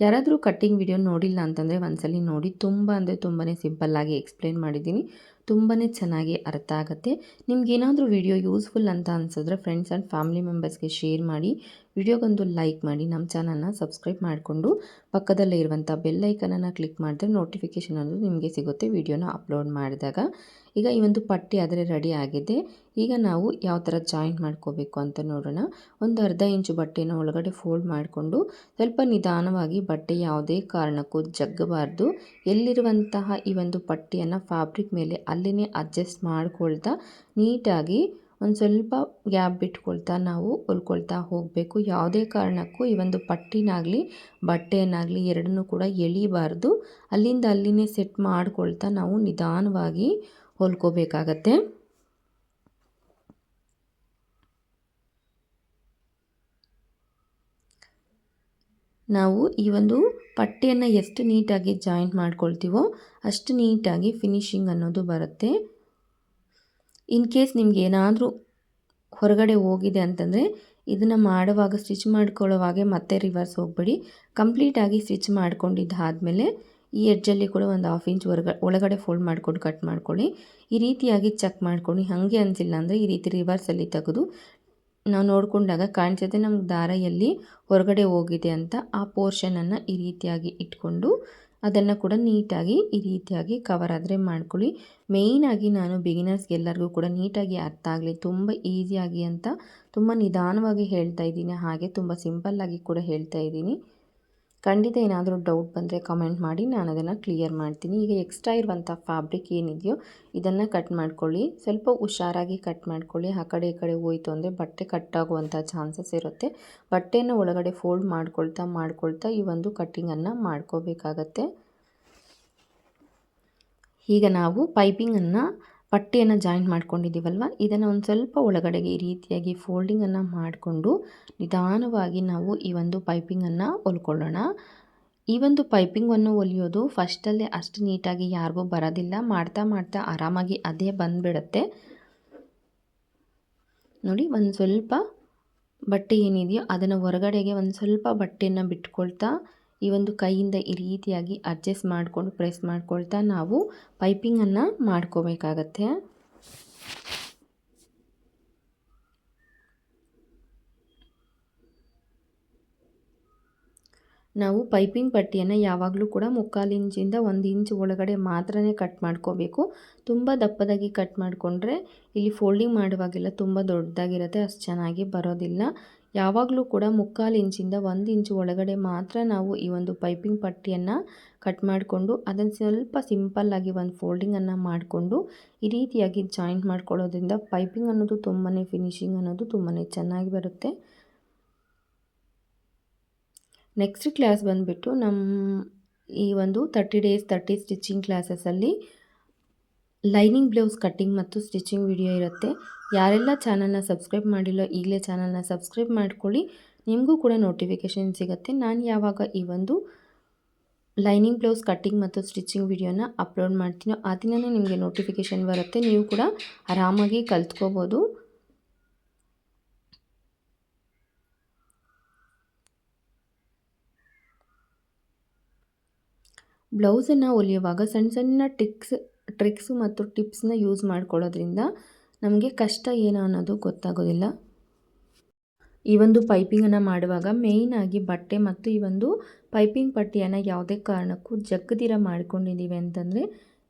ಯಾರಾದರೂ ಕಟ್ಟಿಂಗ್ ವಿಡಿಯೋ ನೋಡಿಲ್ಲ ಅಂತಂದರೆ ಒಂದ್ಸಲಿ ನೋಡಿ. ತುಂಬ ಅಂದರೆ ತುಂಬಾ ಸಿಂಪಲ್ಲಾಗಿ ಎಕ್ಸ್ಪ್ಲೇನ್ ಮಾಡಿದ್ದೀನಿ. ತುಂಬಾ ಚೆನ್ನಾಗಿ ಅರ್ಥ ಆಗುತ್ತೆ. ನಿಮ್ಗೇನಾದರೂ ವಿಡಿಯೋ ಯೂಸ್ಫುಲ್ ಅಂತ ಅನ್ಸಿದ್ರೆ ಫ್ರೆಂಡ್ಸ್ ಆ್ಯಂಡ್ ಫ್ಯಾಮಿಲಿ ಮೆಂಬರ್ಸ್ಗೆ ಶೇರ್ ಮಾಡಿ. ವಿಡಿಯೋಗೊಂದು ಲೈಕ್ ಮಾಡಿ, ನಮ್ಮ ಚಾನಲ್ನ ಸಬ್ಸ್ಕ್ರೈಬ್ ಮಾಡಿಕೊಂಡು ಪಕ್ಕದಲ್ಲೇ ಇರುವಂಥ ಬೆಲ್ಲೈಕನನ್ನು ಕ್ಲಿಕ್ ಮಾಡಿದ್ರೆ ನೋಟಿಫಿಕೇಷನ್ ಅನ್ನೋದು ನಿಮಗೆ ಸಿಗುತ್ತೆ ವಿಡಿಯೋನ ಅಪ್ಲೋಡ್ ಮಾಡಿದಾಗ. ಈಗ ಈ ಒಂದು ಪಟ್ಟಿ ಆದರೆ ರೆಡಿ ಆಗಿದೆ. ಈಗ ನಾವು ಯಾವ ಥರ ಜಾಯಿಂಟ್ ಮಾಡ್ಕೋಬೇಕು ಅಂತ ನೋಡೋಣ. ಒಂದು ಅರ್ಧ ಇಂಚು ಬಟ್ಟೆನ ಒಳಗಡೆ ಫೋಲ್ಡ್ ಮಾಡಿಕೊಂಡು ಸ್ವಲ್ಪ ನಿಧಾನವಾಗಿ ಬಟ್ಟೆ ಯಾವುದೇ ಕಾರಣಕ್ಕೂ ಜಗ್ಗಬಾರ್ದು. ಎಲ್ಲಿರುವಂತಹ ಈ ಒಂದು ಪಟ್ಟಿಯನ್ನು ಫ್ಯಾಬ್ರಿಕ್ ಮೇಲೆ ಅಲ್ಲಿನೇ ಅಡ್ಜಸ್ಟ್ ಮಾಡ್ಕೊಳ್ತಾ ನೀಟಾಗಿ ಒಂದು ಸ್ವಲ್ಪ ಗ್ಯಾಪ್ ಬಿಟ್ಕೊಳ್ತಾ ನಾವು ಹೊಲ್ಕೊಳ್ತಾ ಹೋಗಬೇಕು. ಯಾವುದೇ ಕಾರಣಕ್ಕೂ ಈ ಒಂದು ಪಟ್ಟಿನಾಗಲಿ, ಬಟ್ಟೆಯನ್ನಾಗಲಿ ಎರಡನ್ನೂ ಕೂಡ ಎಳಿಬಾರ್ದು. ಅಲ್ಲಿಂದ ಅಲ್ಲಿನೇ ಸೆಟ್ ಮಾಡ್ಕೊಳ್ತಾ ನಾವು ನಿಧಾನವಾಗಿ ಹೊಲ್ಕೋಬೇಕಾಗತ್ತೆ. ನಾವು ಈ ಒಂದು ಪಟ್ಟಿಯನ್ನು ಎಷ್ಟು ನೀಟಾಗಿ ಜಾಯಿಂಟ್ ಮಾಡ್ಕೊಳ್ತೀವೋ ಅಷ್ಟು ನೀಟಾಗಿ ಫಿನಿಶಿಂಗ್ ಅನ್ನೋದು ಬರುತ್ತೆ. ಇನ್ ಕೇಸ್ ನಿಮ್ಗೆ ಏನಾದರೂ ಹೊರಗಡೆ ಹೋಗಿದೆ ಅಂತಂದರೆ, ಇದನ್ನು ಮಾಡುವಾಗ ಸ್ಟಿಚ್ ಮಾಡ್ಕೊಳ್ಳೋವಾಗೆ ಮತ್ತೆ ರಿವರ್ಸ್ ಹೋಗಬೇಡಿ. ಕಂಪ್ಲೀಟಾಗಿ ಸ್ಟಿಚ್ ಮಾಡ್ಕೊಂಡಿದ್ದಾದಮೇಲೆ ಈ ಎಡ್ಜಲ್ಲಿ ಕೂಡ ಒಂದು ಹಾಫ್ ಇಂಚ್ ಹೊರಗ, ಒಳಗಡೆ ಫೋಲ್ಡ್ ಮಾಡ್ಕೊಂಡು ಕಟ್ ಮಾಡ್ಕೊಳ್ಳಿ. ಈ ರೀತಿಯಾಗಿ ಚೆಕ್ ಮಾಡ್ಕೊಳ್ಳಿ. ಹಾಗೆ ಅನಿಸಿಲ್ಲ ಅಂದರೆ ಈ ರೀತಿ ರಿವರ್ಸಲ್ಲಿ ತೆಗೆದು ನಾವು ನೋಡಿಕೊಂಡಾಗ ಕಾಣಿಸುತ್ತೆ ನಮ್ಗೆ ದಾರ ಎಲ್ಲಿ ಹೊರಗಡೆ ಹೋಗಿದೆ ಅಂತ ಆ ಪೋರ್ಷನನ್ನು ಈ ರೀತಿಯಾಗಿ ಇಟ್ಕೊಂಡು ಅದನ್ನು ಕೂಡ ನೀಟಾಗಿ ಈ ರೀತಿಯಾಗಿ ಕವರ್ ಆದರೆ ಮಾಡ್ಕೊಳ್ಳಿ. ಮೇಯ್ನಾಗಿ ನಾನು ಬಿಗಿನರ್ಸ್ಗೆಲ್ಲರಿಗೂ ಕೂಡ ನೀಟಾಗಿ ಅರ್ಥ ಆಗಲಿ, ತುಂಬ ಈಸಿಯಾಗಿ ಅಂತ ತುಂಬ ನಿಧಾನವಾಗಿ ಹೇಳ್ತಾ ಇದ್ದೀನಿ. ಹಾಗೆ ತುಂಬ ಸಿಂಪಲ್ಲಾಗಿ ಕೂಡ ಹೇಳ್ತಾ ಇದ್ದೀನಿ. ಖಂಡಿತ ಏನಾದರೂ ಡೌಟ್ ಬಂದರೆ ಕಮೆಂಟ್ ಮಾಡಿ ನಾನು ಅದನ್ನು ಕ್ಲಿಯರ್ ಮಾಡ್ತೀನಿ. ಈಗ ಎಕ್ಸ್ಟ್ರಾ ಇರುವಂಥ ಫ್ಯಾಬ್ರಿಕ್ ಏನಿದೆಯೋ, ಇದನ್ನು ಕಟ್ ಮಾಡ್ಕೊಳ್ಳಿ. ಸ್ವಲ್ಪ ಹುಷಾರಾಗಿ ಕಟ್ ಮಾಡ್ಕೊಳ್ಳಿ. ಆ ಕಡೆ ಈ ಕಡೆ ಹೋಯ್ತು ಅಂದರೆ ಬಟ್ಟೆ ಕಟ್ಟಾಗುವಂಥ ಚಾನ್ಸಸ್ ಇರುತ್ತೆ. ಬಟ್ಟೆಯನ್ನು ಒಳಗಡೆ ಫೋಲ್ಡ್ ಮಾಡ್ಕೊಳ್ತಾ ಮಾಡ್ಕೊಳ್ತಾ ಈ ಒಂದು ಕಟ್ಟಿಂಗನ್ನು ಮಾಡ್ಕೋಬೇಕಾಗತ್ತೆ. ಈಗ ನಾವು ಪೈಪಿಂಗನ್ನು ಪಟ್ಟಿಯನ್ನು ಜಾಯಿಂಟ್ ಮಾಡ್ಕೊಂಡಿದ್ದೀವಲ್ವ? ಇದನ್ನು ಒಂದು ಸ್ವಲ್ಪ ಒಳಗಡೆಗೆ ಈ ರೀತಿಯಾಗಿ ಫೋಲ್ಡಿಂಗನ್ನು ಮಾಡಿಕೊಂಡು ನಿಧಾನವಾಗಿ ನಾವು ಈ ಒಂದು ಪೈಪಿಂಗನ್ನು ಹೊಲ್ಕೊಳ್ಳೋಣ ಈ ಒಂದು ಪೈಪಿಂಗನ್ನು ಹೊಲಿಯೋದು ಫಸ್ಟಲ್ಲೇ ಅಷ್ಟು ನೀಟಾಗಿ ಯಾರಿಗೂ ಬರೋದಿಲ್ಲ. ಮಾಡ್ತಾ ಮಾಡ್ತಾ ಆರಾಮಾಗಿ ಅದೇ ಬಂದುಬಿಡತ್ತೆ. ನೋಡಿ, ಒಂದು ಸ್ವಲ್ಪ ಬಟ್ಟೆ ಏನಿದೆಯೋ ಅದನ್ನು ಹೊರಗಡೆಗೆ ಒಂದು ಸ್ವಲ್ಪ ಬಟ್ಟೆಯನ್ನು ಬಿಟ್ಕೊಳ್ತಾ ಈ ಒಂದು ಕೈಯಿಂದ ಈ ರೀತಿಯಾಗಿ ಅಡ್ಜಸ್ಟ್ ಮಾಡಿಕೊಂಡು ಪ್ರೆಸ್ ಮಾಡ್ಕೊಳ್ತಾ ನಾವು ಪೈಪಿಂಗನ್ನು ಮಾಡ್ಕೋಬೇಕಾಗತ್ತೆ. ನಾವು ಪೈಪಿಂಗ್ ಪಟ್ಟಿಯನ್ನು ಯಾವಾಗಲೂ ಕೂಡ ಮುಕ್ಕಾಲು ಇಂಚಿಂದ ಒಂದು ಇಂಚ್ ಒಳಗಡೆ ಮಾತ್ರ ಕಟ್ ಮಾಡ್ಕೋಬೇಕು. ತುಂಬ ದಪ್ಪದಾಗಿ ಕಟ್ ಮಾಡಿಕೊಂಡ್ರೆ ಇಲ್ಲಿ ಫೋಲ್ಡಿಂಗ್ ಮಾಡುವಾಗೆಲ್ಲ ತುಂಬ ದೊಡ್ಡದಾಗಿರುತ್ತೆ, ಅಷ್ಟು ಚೆನ್ನಾಗಿ ಬರೋದಿಲ್ಲ. ಯಾವಾಗಲೂ ಕೂಡ ಮುಕ್ಕಾಲು ಇಂಚಿಂದ ಒಂದು ಇಂಚು ಒಳಗಡೆ ಮಾತ್ರ ನಾವು ಈ ಒಂದು ಪೈಪಿಂಗ್ ಪಟ್ಟಿಯನ್ನು ಕಟ್ ಮಾಡಿಕೊಂಡು ಅದನ್ನು ಸ್ವಲ್ಪ ಸಿಂಪಲ್ಲಾಗಿ ಒಂದು ಫೋಲ್ಡಿಂಗನ್ನು ಮಾಡಿಕೊಂಡು ಈ ರೀತಿಯಾಗಿ ಜಾಯಿಂಟ್ ಮಾಡ್ಕೊಳ್ಳೋದ್ರಿಂದ ಪೈಪಿಂಗ್ ಅನ್ನೋದು ತುಂಬಾ ಫಿನಿಶಿಂಗ್ ಅನ್ನೋದು ತುಂಬಾ ಚೆನ್ನಾಗಿ ಬರುತ್ತೆ. ನೆಕ್ಸ್ಟ್ ಕ್ಲಾಸ್ ಬಂದುಬಿಟ್ಟು ನಮ್ಮ ಈ ಒಂದು ತರ್ಟಿ ಡೇಸ್ ತರ್ಟಿ ಸ್ಟಿಚಿಂಗ್ ಕ್ಲಾಸಸಲ್ಲಿ ಲೈನಿಂಗ್ ಬ್ಲೌಸ್ ಕಟ್ಟಿಂಗ್ ಮತ್ತು ಸ್ಟಿಚಿಂಗ್ ವಿಡಿಯೋ ಇರುತ್ತೆ. ಯಾರೆಲ್ಲ ಚಾನಲ್ನ ಸಬ್ಸ್ಕ್ರೈಬ್ ಮಾಡಿಲ್ಲೋ ಈಗಲೇ ಚಾನಲ್ನ ಸಬ್ಸ್ಕ್ರೈಬ್ ಮಾಡ್ಕೊಳ್ಳಿ. ನಿಮಗೂ ಕೂಡ ನೋಟಿಫಿಕೇಷನ್ ಸಿಗುತ್ತೆ. ನಾನು ಯಾವಾಗ ಈ ಒಂದು ಲೈನಿಂಗ್ ಬ್ಲೌಸ್ ಕಟ್ಟಿಂಗ್ ಮತ್ತು ಸ್ಟಿಚಿಂಗ್ ವಿಡಿಯೋನ ಅಪ್ಲೋಡ್ ಮಾಡ್ತೀನೋ ಆ ದಿನವೇ ನಿಮಗೆ ನೋಟಿಫಿಕೇಷನ್ ಬರುತ್ತೆ. ನೀವು ಕೂಡ ಆರಾಮಾಗಿ ಕಲ್ತ್ಕೋಬೋದು. ಬ್ಲೌಸನ್ನು ಹೊಲಿಯುವಾಗ ಸಣ್ಣ ಸಣ್ಣ ಟಿಕ್ಸ್, ಟ್ರಿಕ್ಸು ಮತ್ತು ಟಿಪ್ಸ್ನ ಯೂಸ್ ಮಾಡ್ಕೊಳ್ಳೋದ್ರಿಂದ ನಮಗೆ ಕಷ್ಟ ಏನು ಅನ್ನೋದು ಗೊತ್ತಾಗೋದಿಲ್ಲ. ಈ ಒಂದು ಪೈಪಿಂಗನ್ನು ಮಾಡುವಾಗ ಮೇಯ್ನಾಗಿ ಬಟ್ಟೆ ಮತ್ತು ಈ ಒಂದು ಪೈಪಿಂಗ್ ಪಟ್ಟಿಯನ್ನು ಯಾವುದೇ ಕಾರಣಕ್ಕೂ ಜಗ್ಗದಿರ ಮಾಡ್ಕೊಂಡಿದ್ದೀವಿ ಅಂತಂದರೆ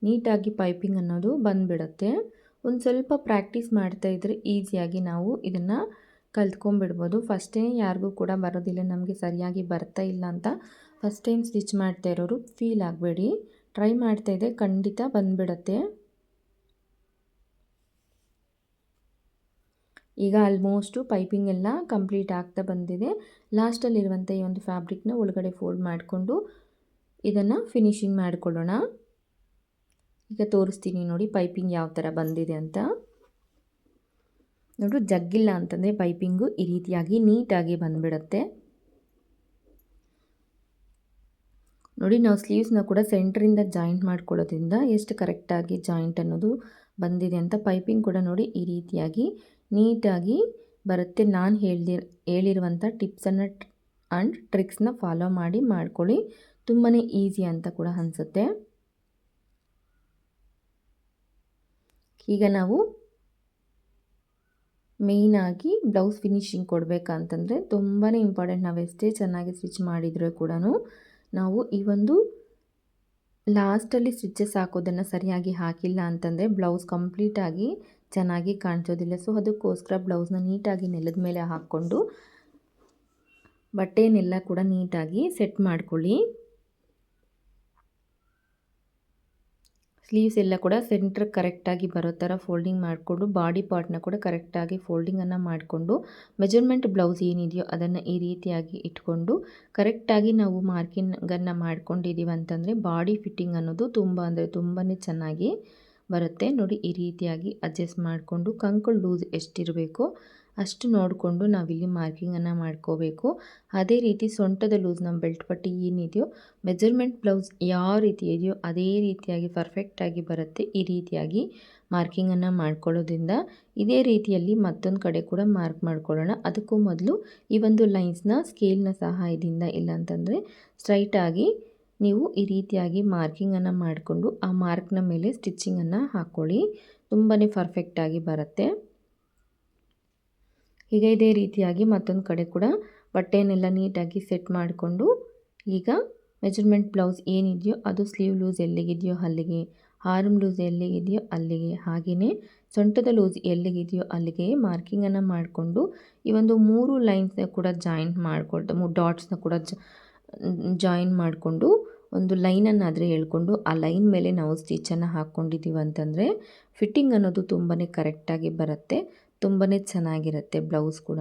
ನೀಟಾಗಿ ಪೈಪಿಂಗ್ ಅನ್ನೋದು ಬಂದುಬಿಡುತ್ತೆ. ಒಂದು ಸ್ವಲ್ಪ ಪ್ರಾಕ್ಟೀಸ್ ಇದ್ದರೆ ಈಸಿಯಾಗಿ ನಾವು ಇದನ್ನು ಕಲ್ತ್ಕೊಂಡ್ಬಿಡ್ಬೋದು. ಫಸ್ಟ್ ಟೈಮ್ ಯಾರಿಗೂ ಕೂಡ ಬರೋದಿಲ್ಲ, ನಮಗೆ ಸರಿಯಾಗಿ ಬರ್ತಾ ಇಲ್ಲ ಅಂತ ಫಸ್ಟ್ ಟೈಮ್ ಸ್ಟಿಚ್ ಮಾಡ್ತಾ ಇರೋರು ಫೀಲ್ ಆಗಬೇಡಿ. ಟ್ರೈ ಮಾಡ್ತಾ ಇದೆ ಖಂಡಿತ ಬಂದುಬಿಡತ್ತೆ. ಈಗ ಆಲ್ಮೋಸ್ಟು ಪೈಪಿಂಗ್ ಎಲ್ಲ ಕಂಪ್ಲೀಟ್ ಆಗ್ತಾ ಬಂದಿದೆ. ಲಾಸ್ಟಲ್ಲಿರುವಂಥ ಈ ಒಂದು ಫ್ಯಾಬ್ರಿಕ್ನ ಒಳಗಡೆ ಫೋಲ್ಡ್ ಮಾಡಿಕೊಂಡು ಇದನ್ನು ಫಿನಿಶಿಂಗ್ ಮಾಡಿಕೊಳ್ಳೋಣ. ಈಗ ತೋರಿಸ್ತೀನಿ ನೋಡಿ ಪೈಪಿಂಗ್ ಯಾವ ಥರ ಬಂದಿದೆ ಅಂತ. ನೋಡು, ಜಗ್ಗಿಲ್ಲ ಅಂತಂದರೆ ಪೈಪಿಂಗು ಈ ರೀತಿಯಾಗಿ ನೀಟಾಗಿ ಬಂದುಬಿಡುತ್ತೆ. ನೋಡಿ, ನಾವು ಸ್ಲೀವ್ಸ್ನ ಕೂಡ ಸೆಂಟ್ರಿಂದ ಜಾಯಿಂಟ್ ಮಾಡ್ಕೊಳ್ಳೋದ್ರಿಂದ ಎಷ್ಟು ಕರೆಕ್ಟಾಗಿ ಜಾಯಿಂಟ್ ಅನ್ನೋದು ಬಂದಿದೆ ಅಂತ ಪೈಪಿಂಗ್ ಕೂಡ ನೋಡಿ ಈ ರೀತಿಯಾಗಿ ನೀಟಾಗಿ ಬರುತ್ತೆ. ನಾನು ಹೇಳ್ದಿ, ಹೇಳಿರುವಂಥ ಟಿಪ್ಸನ್ನು ಆ್ಯಂಡ್ ಟ್ರಿಕ್ಸ್ನ ಫಾಲೋ ಮಾಡಿ ಮಾಡ್ಕೊಳ್ಳಿ. ತುಂಬಾ ಈಸಿ ಅಂತ ಕೂಡ ಅನಿಸುತ್ತೆ. ಈಗ ನಾವು ಮೇಯ್ನಾಗಿ ಬ್ಲೌಸ್ ಫಿನಿಶಿಂಗ್ ಕೊಡಬೇಕಂತಂದರೆ ತುಂಬಾ ಇಂಪಾರ್ಟೆಂಟ್. ನಾವು ಎಷ್ಟೇ ಚೆನ್ನಾಗಿ ಸ್ಟಿಚ್ ಮಾಡಿದರೂ ಕೂಡ ನಾವು ಈ ಒಂದು ಲಾಸ್ಟಲ್ಲಿ ಸ್ಟಿಚಸ್ ಹಾಕೋದನ್ನು ಸರಿಯಾಗಿ ಹಾಕಿಲ್ಲ ಅಂತಂದರೆ ಬ್ಲೌಸ್ ಕಂಪ್ಲೀಟಾಗಿ ಚೆನ್ನಾಗಿ ಕಾಣಿಸೋದಿಲ್ಲ. ಸೊ ಅದಕ್ಕೋಸ್ಕರ ಬ್ಲೌಸ್ನ ನೀಟಾಗಿ ನೆಲದ ಮೇಲೆ ಹಾಕ್ಕೊಂಡು ಬಟ್ಟೆಯನ್ನೆಲ್ಲ ಕೂಡ ನೀಟಾಗಿ ಸೆಟ್ ಮಾಡ್ಕೊಳ್ಳಿ. ಸ್ಲೀವ್ಸ್ ಎಲ್ಲ ಕೂಡ ಸೆಂಟ್ರ್ ಕರೆಕ್ಟಾಗಿ ಬರೋ ಥರ ಫೋಲ್ಡಿಂಗ್ ಮಾಡಿಕೊಂಡು ಬಾಡಿ ಪಾರ್ಟ್ನ ಕೂಡ ಕರೆಕ್ಟಾಗಿ ಫೋಲ್ಡಿಂಗನ್ನು ಮಾಡಿಕೊಂಡು ಮೆಜರ್ಮೆಂಟ್ ಬ್ಲೌಸ್ ಏನಿದೆಯೋ ಅದನ್ನು ಈ ರೀತಿಯಾಗಿ ಇಟ್ಕೊಂಡು ಕರೆಕ್ಟಾಗಿ ನಾವು ಮಾರ್ಕಿಂಗನ್ನು ಮಾಡ್ಕೊಂಡಿದ್ದೀವಿ ಅಂತಂದರೆ ಬಾಡಿ ಫಿಟ್ಟಿಂಗ್ ಅನ್ನೋದು ತುಂಬ ಅಂದರೆ ತುಂಬಾ ಚೆನ್ನಾಗಿ ಬರುತ್ತೆ. ನೋಡಿ, ಈ ರೀತಿಯಾಗಿ ಅಡ್ಜಸ್ಟ್ ಮಾಡಿಕೊಂಡು ಕಂಕುಳು ಲೂಸ್ ಎಷ್ಟಿರಬೇಕು ಅಷ್ಟು ನೋಡಿಕೊಂಡು ನಾವಿಲ್ಲಿ ಮಾರ್ಕಿಂಗನ್ನು ಮಾಡ್ಕೋಬೇಕು. ಅದೇ ರೀತಿ ಸೊಂಟದ ಲೂಸ್ ನಮ್ಮ ಬೆಲ್ಟ್ ಪಟ್ಟಿ ಏನಿದೆಯೋ ಮೆಜರ್ಮೆಂಟ್ ಬ್ಲೌಸ್ ಯಾವ ರೀತಿ ಇದೆಯೋ ಅದೇ ರೀತಿಯಾಗಿ ಪರ್ಫೆಕ್ಟಾಗಿ ಬರುತ್ತೆ ಈ ರೀತಿಯಾಗಿ ಮಾರ್ಕಿಂಗನ್ನು ಮಾಡ್ಕೊಳ್ಳೋದ್ರಿಂದ. ಇದೇ ರೀತಿಯಲ್ಲಿ ಮತ್ತೊಂದು ಕಡೆ ಕೂಡ ಮಾರ್ಕ್ ಮಾಡ್ಕೊಳ್ಳೋಣ. ಅದಕ್ಕೂ ಮೊದಲು ಈ ಒಂದು ಲೈನ್ಸ್ನ ಸ್ಕೇಲ್ನ ಸಹಾಯದಿಂದ ಇಲ್ಲಾಂತಂದರೆ ಸ್ಟ್ರೈಟಾಗಿ ನೀವು ಈ ರೀತಿಯಾಗಿ ಮಾರ್ಕಿಂಗನ್ನು ಮಾಡಿಕೊಂಡು ಆ ಮಾರ್ಕ್ನ ಮೇಲೆ ಸ್ಟಿಚ್ಚಿಂಗನ್ನು ಹಾಕ್ಕೊಳ್ಳಿ ತುಂಬಾ ಪರ್ಫೆಕ್ಟಾಗಿ ಬರುತ್ತೆ. ಈಗ ಇದೇ ರೀತಿಯಾಗಿ ಮತ್ತೊಂದು ಕಡೆ ಕೂಡ ಬಟ್ಟೆಯನ್ನೆಲ್ಲ ನೀಟಾಗಿ ಸೆಟ್ ಮಾಡಿಕೊಂಡು ಈಗ ಮೆಜರ್ಮೆಂಟ್ ಬ್ಲೌಸ್ ಏನಿದೆಯೋ ಅದು ಸ್ಲೀವ್ ಲೂಸ್ ಎಲ್ಲಿಗಿದೆಯೋ ಅಲ್ಲಿಗೆ ಆರ್ಮ್ ಲೂಸ್ ಎಲ್ಲಿಗಿದೆಯೋ ಅಲ್ಲಿಗೆ ಹಾಗೆಯೇ ಸೊಂಟದ ಲೂಸ್ ಎಲ್ಲಿಗಿದೆಯೋ ಅಲ್ಲಿಗೆ ಮಾರ್ಕಿಂಗನ್ನು ಮಾಡಿಕೊಂಡು ಈ ಒಂದು ಮೂರು ಲೈನ್ಸ್ನ ಕೂಡ ಜಾಯಿಂಟ್ ಮಾಡಿಕೊಳ್ತಾ, ಮೂರು ಡಾಟ್ಸ್ನ ಕೂಡ ಜಾಯಿನ್ ಮಾಡಿಕೊಂಡು ಒಂದು ಲೈನನ್ನಾದರೆ ಹೇಳ್ಕೊಂಡು ಆ ಲೈನ್ ಮೇಲೆ ನಾವು ಸ್ಟಿಚ್ಚನ್ನು ಹಾಕ್ಕೊಂಡಿದ್ದೀವಿ ಅಂತಂದರೆ ಫಿಟ್ಟಿಂಗ್ ಅನ್ನೋದು ತುಂಬಾ ಕರೆಕ್ಟಾಗಿ ಬರುತ್ತೆ ತುಂಬಾ ಚೆನ್ನಾಗಿರುತ್ತೆ ಬ್ಲೌಸ್ ಕೂಡ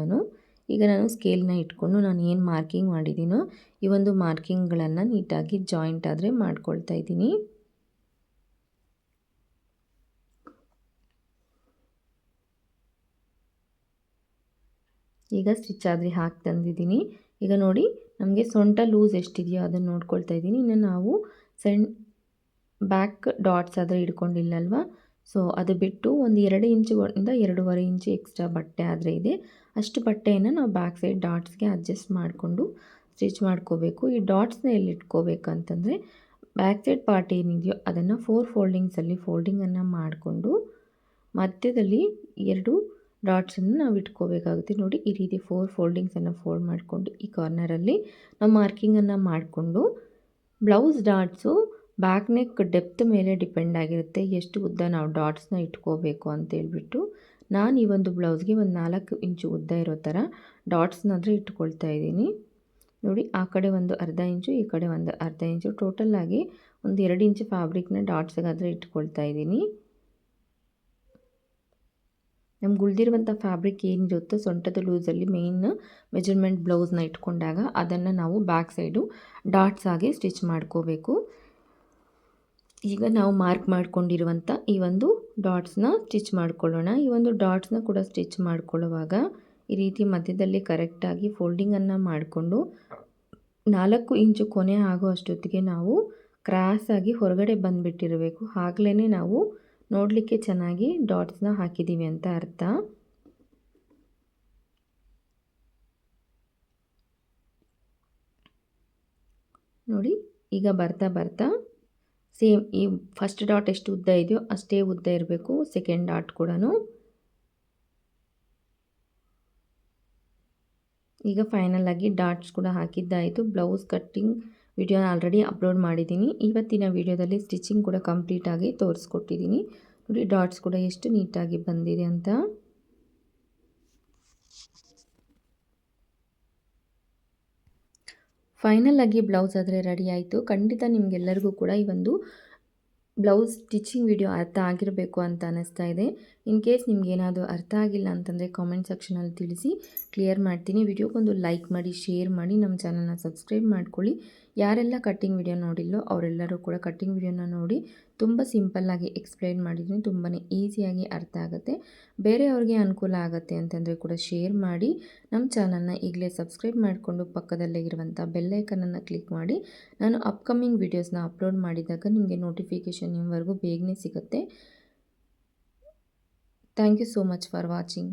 ಈಗ ನಾನು ಸ್ಕೇಲ್ನ ಇಟ್ಕೊಂಡು ನಾನು ಏನು ಮಾರ್ಕಿಂಗ್ ಮಾಡಿದ್ದೀನೋ ಈ ಒಂದು ಮಾರ್ಕಿಂಗ್ಗಳನ್ನು ನೀಟಾಗಿ ಜಾಯಿಂಟ್ ಆದರೆ ಮಾಡ್ಕೊಳ್ತಾ ಇದ್ದೀನಿ. ಈಗ ಸ್ಟಿಚ್ ಆದರೆ ಹಾಕಿ ತಂದಿದ್ದೀನಿ. ಈಗ ನೋಡಿ ನಮಗೆ ಸೊಂಟ ಲೂಸ್ ಎಷ್ಟಿದೆಯೋ ಅದನ್ನು ನೋಡ್ಕೊಳ್ತಾ ಇದ್ದೀನಿ. ಇನ್ನು ನಾವು ಬ್ಯಾಕ್ ಡಾಟ್ಸ್ ಆದರೆ ಇಟ್ಕೊಂಡಿಲ್ಲಲ್ವ ಸೊ, ಅದು ಬಿಟ್ಟು ಒಂದು ಎರಡು ಇಂಚುಗಳಿಂದ ಎರಡೂವರೆ ಇಂಚು ಎಕ್ಸ್ಟ್ರಾ ಬಟ್ಟೆ ಆದರೆ ಇದೆ. ಅಷ್ಟು ಬಟ್ಟೆಯನ್ನು ನಾವು ಬ್ಯಾಕ್ ಸೈಡ್ ಡಾಟ್ಸ್ಗೆ ಅಡ್ಜಸ್ಟ್ ಮಾಡಿಕೊಂಡು ಸ್ಟಿಚ್ ಮಾಡ್ಕೋಬೇಕು. ಈ ಡಾಟ್ಸ್ನ ಎಲ್ಲಿ ಇಟ್ಕೋಬೇಕಂತಂದರೆ ಬ್ಯಾಕ್ ಸೈಡ್ ಪಾರ್ಟ್ ಏನಿದೆಯೋ ಅದನ್ನು ಫೋರ್ ಫೋಲ್ಡಿಂಗ್ಸಲ್ಲಿ ಫೋಲ್ಡಿಂಗನ್ನು ಮಾಡಿಕೊಂಡು ಮಧ್ಯದಲ್ಲಿ ಎರಡು ಡಾಟ್ಸನ್ನು ನಾವು ಇಟ್ಕೋಬೇಕಾಗುತ್ತೆ. ನೋಡಿ, ಈ ರೀತಿ ಫೋರ್ ಫೋಲ್ಡಿಂಗ್ಸನ್ನು ಫೋಲ್ಡ್ ಮಾಡಿಕೊಂಡು ಈ ಕಾರ್ನರಲ್ಲಿ ನಾವು ಮಾರ್ಕಿಂಗನ್ನು ಮಾಡಿಕೊಂಡು blouse dots back neck depth ಮೇಲೆ ಡಿಪೆಂಡ್ ಆಗಿರುತ್ತೆ. ಎಷ್ಟು ಉದ್ದ ನಾವು ಡಾಟ್ಸ್ನ ಇಟ್ಕೋಬೇಕು ಅಂತೇಳ್ಬಿಟ್ಟು ನಾನು ಈ ಒಂದು ಬ್ಲೌಸ್ಗೆ ಒಂದು ನಾಲ್ಕು ಇಂಚು ಉದ್ದ ಇರೋ ಥರ ಡಾಟ್ಸ್ನಾದರೆ ಇಟ್ಕೊಳ್ತಾ ಇದ್ದೀನಿ. ನೋಡಿ, ಆ ಕಡೆ ಒಂದು ಅರ್ಧ ಇಂಚು, ಈ ಕಡೆ ಒಂದು ಅರ್ಧ ಇಂಚು. ಟೋಟಲ್ ಆಗಿ ಒಂದು ಎರಡು ಇಂಚು ಫ್ಯಾಬ್ರಿಕ್ನ ಡಾಟ್ಸ್ಗಾದರೆ ಇಟ್ಕೊಳ್ತಾ ಇದ್ದೀನಿ. ನಮ್ಗೆ ಉಳಿದಿರುವಂಥ ಫ್ಯಾಬ್ರಿಕ್ ಏನಿರುತ್ತೋ ಸೊಂಟದ ಲೂಸಲ್ಲಿ ಮೇಯ್ನ್ ಮೆಜರ್ಮೆಂಟ್ ಬ್ಲೌಸ್ನ ಇಟ್ಕೊಂಡಾಗ ಅದನ್ನು ನಾವು ಬ್ಯಾಕ್ ಸೈಡು ಡಾಟ್ಸ್ ಆಗಿ ಸ್ಟಿಚ್ ಮಾಡ್ಕೋಬೇಕು. ಈಗ ನಾವು ಮಾರ್ಕ್ ಮಾಡ್ಕೊಂಡಿರುವಂಥ ಈ ಒಂದು ಡಾಟ್ಸ್ನ ಸ್ಟಿಚ್ ಮಾಡ್ಕೊಳ್ಳೋಣ. ಈ ಒಂದು ಡಾಟ್ಸ್ನ ಕೂಡ ಸ್ಟಿಚ್ ಮಾಡ್ಕೊಳ್ಳುವಾಗ ಈ ರೀತಿ ಮಧ್ಯದಲ್ಲಿ ಕರೆಕ್ಟಾಗಿ ಫೋಲ್ಡಿಂಗನ್ನು ಮಾಡಿಕೊಂಡು ನಾಲ್ಕು ಇಂಚು ಕೊನೆ ಆಗೋ ಅಷ್ಟೊತ್ತಿಗೆ ನಾವು ಕ್ರಾಸಾಗಿ ಹೊರಗಡೆ ಬಂದುಬಿಟ್ಟಿರಬೇಕು. ಆಗಲೇ ನಾವು ನೋಡಲಿಕ್ಕೆ ಚೆನ್ನಾಗಿ ಡಾಟ್ಸ್ನ ಹಾಕಿದ್ದೀವಿ ಅಂತ ಅರ್ಥ. ನೋಡಿ, ಈಗ ಬರ್ತಾ ಬರ್ತಾ ಸೇಮ್ ಈ ಫಸ್ಟ್ ಡಾಟ್ ಎಷ್ಟು ಉದ್ದ ಇದೆಯೋ ಅಷ್ಟೇ ಉದ್ದ ಇರಬೇಕು ಸೆಕೆಂಡ್ ಡಾಟ್ ಕೂಡ ಈಗ ಫೈನಲ್ ಆಗಿ ಡಾಟ್ಸ್ ಕೂಡ ಹಾಕಿದ್ದಾಯಿತು ಬ್ಲೌಸ್ ಕಟ್ಟಿಂಗ್ ವಿಡಿಯೋನ ಆಲ್ರೆಡಿ ಅಪ್ಲೋಡ್ ಮಾಡಿದ್ದೀನಿ. ಇವತ್ತಿನ ವಿಡಿಯೋದಲ್ಲಿ ಸ್ಟಿಚಿಂಗ್ ಕೂಡ ಕಂಪ್ಲೀಟಾಗಿ ತೋರಿಸ್ಕೊಟ್ಟಿದ್ದೀನಿ. ನೋಡಿ, ಡಾಟ್ಸ್ ಕೂಡ ಎಷ್ಟು ನೀಟಾಗಿ ಬಂದಿದೆ ಅಂತ. ಫೈನಲ್ ಆಗಿ ಬ್ಲೌಸ್ ಆದರೆ ರೆಡಿ ಆಯಿತು. ಖಂಡಿತ ನಿಮಗೆಲ್ಲರಿಗೂ ಕೂಡ ಈ ಒಂದು ಬ್ಲೌಸ್ ಸ್ಟಿಚಿಂಗ್ ವಿಡಿಯೋ ಅರ್ಥ ಆಗಿರಬೇಕು ಅಂತ ಅನ್ನಿಸ್ತಾ ಇದೆ. ಇನ್ ಕೇಸ್ ನಿಮ್ಗೇನಾದರೂ ಅರ್ಥ ಆಗಿಲ್ಲ ಅಂತಂದರೆ ಕಾಮೆಂಟ್ ಸೆಕ್ಷನಲ್ಲಿ ತಿಳಿಸಿ. ಕ್ಲಿಯರ್ ಮಾಡ್ತೀನಿ. ವಿಡಿಯೋಗೊಂದು ಲೈಕ್ ಮಾಡಿ ಶೇರ್ ಮಾಡಿ, ನಮ್ಮ ಚಾನಲ್ನ ಸಬ್ಸ್ಕ್ರೈಬ್ ಮಾಡ್ಕೊಳ್ಳಿ. ಯಾರೆಲ್ಲ ಕಟ್ಟಿಂಗ್ ವಿಡಿಯೋ ನೋಡಿಲ್ಲೋ ಅವರೆಲ್ಲರೂ ಕೂಡ ಕಟ್ಟಿಂಗ್ ವಿಡಿಯೋನ ನೋಡಿ ತುಂಬ ಸಿಂಪಲ್ಲಾಗಿ ಎಕ್ಸ್ಪ್ಲೈನ್ ಮಾಡಿದ್ದೀನಿ ತುಂಬಾ ಈಸಿಯಾಗಿ ಅರ್ಥ ಆಗುತ್ತೆ. ಬೇರೆಯವ್ರಿಗೆ ಅನುಕೂಲ ಆಗುತ್ತೆ ಅಂತಂದರೆ ಕೂಡ ಶೇರ್ ಮಾಡಿ, ನಮ್ಮ ಚಾನಲ್ನ ಈಗಲೇ ಸಬ್ಸ್ಕ್ರೈಬ್ ಮಾಡಿಕೊಂಡು ಪಕ್ಕದಲ್ಲೇ ಇರುವಂಥ ಬೆಲ್ಲೈಕನನ್ನು ಕ್ಲಿಕ್ ಮಾಡಿ. ನಾನು ಅಪ್ಕಮಿಂಗ್ ವೀಡಿಯೋಸ್ನ ಅಪ್ಲೋಡ್ ಮಾಡಿದಾಗ ನಿಮಗೆ ನೋಟಿಫಿಕೇಷನ್ ನಿಮ್ಮವರೆಗೂ ಬೇಗನೆ ಸಿಗುತ್ತೆ. Thank you so much for watching.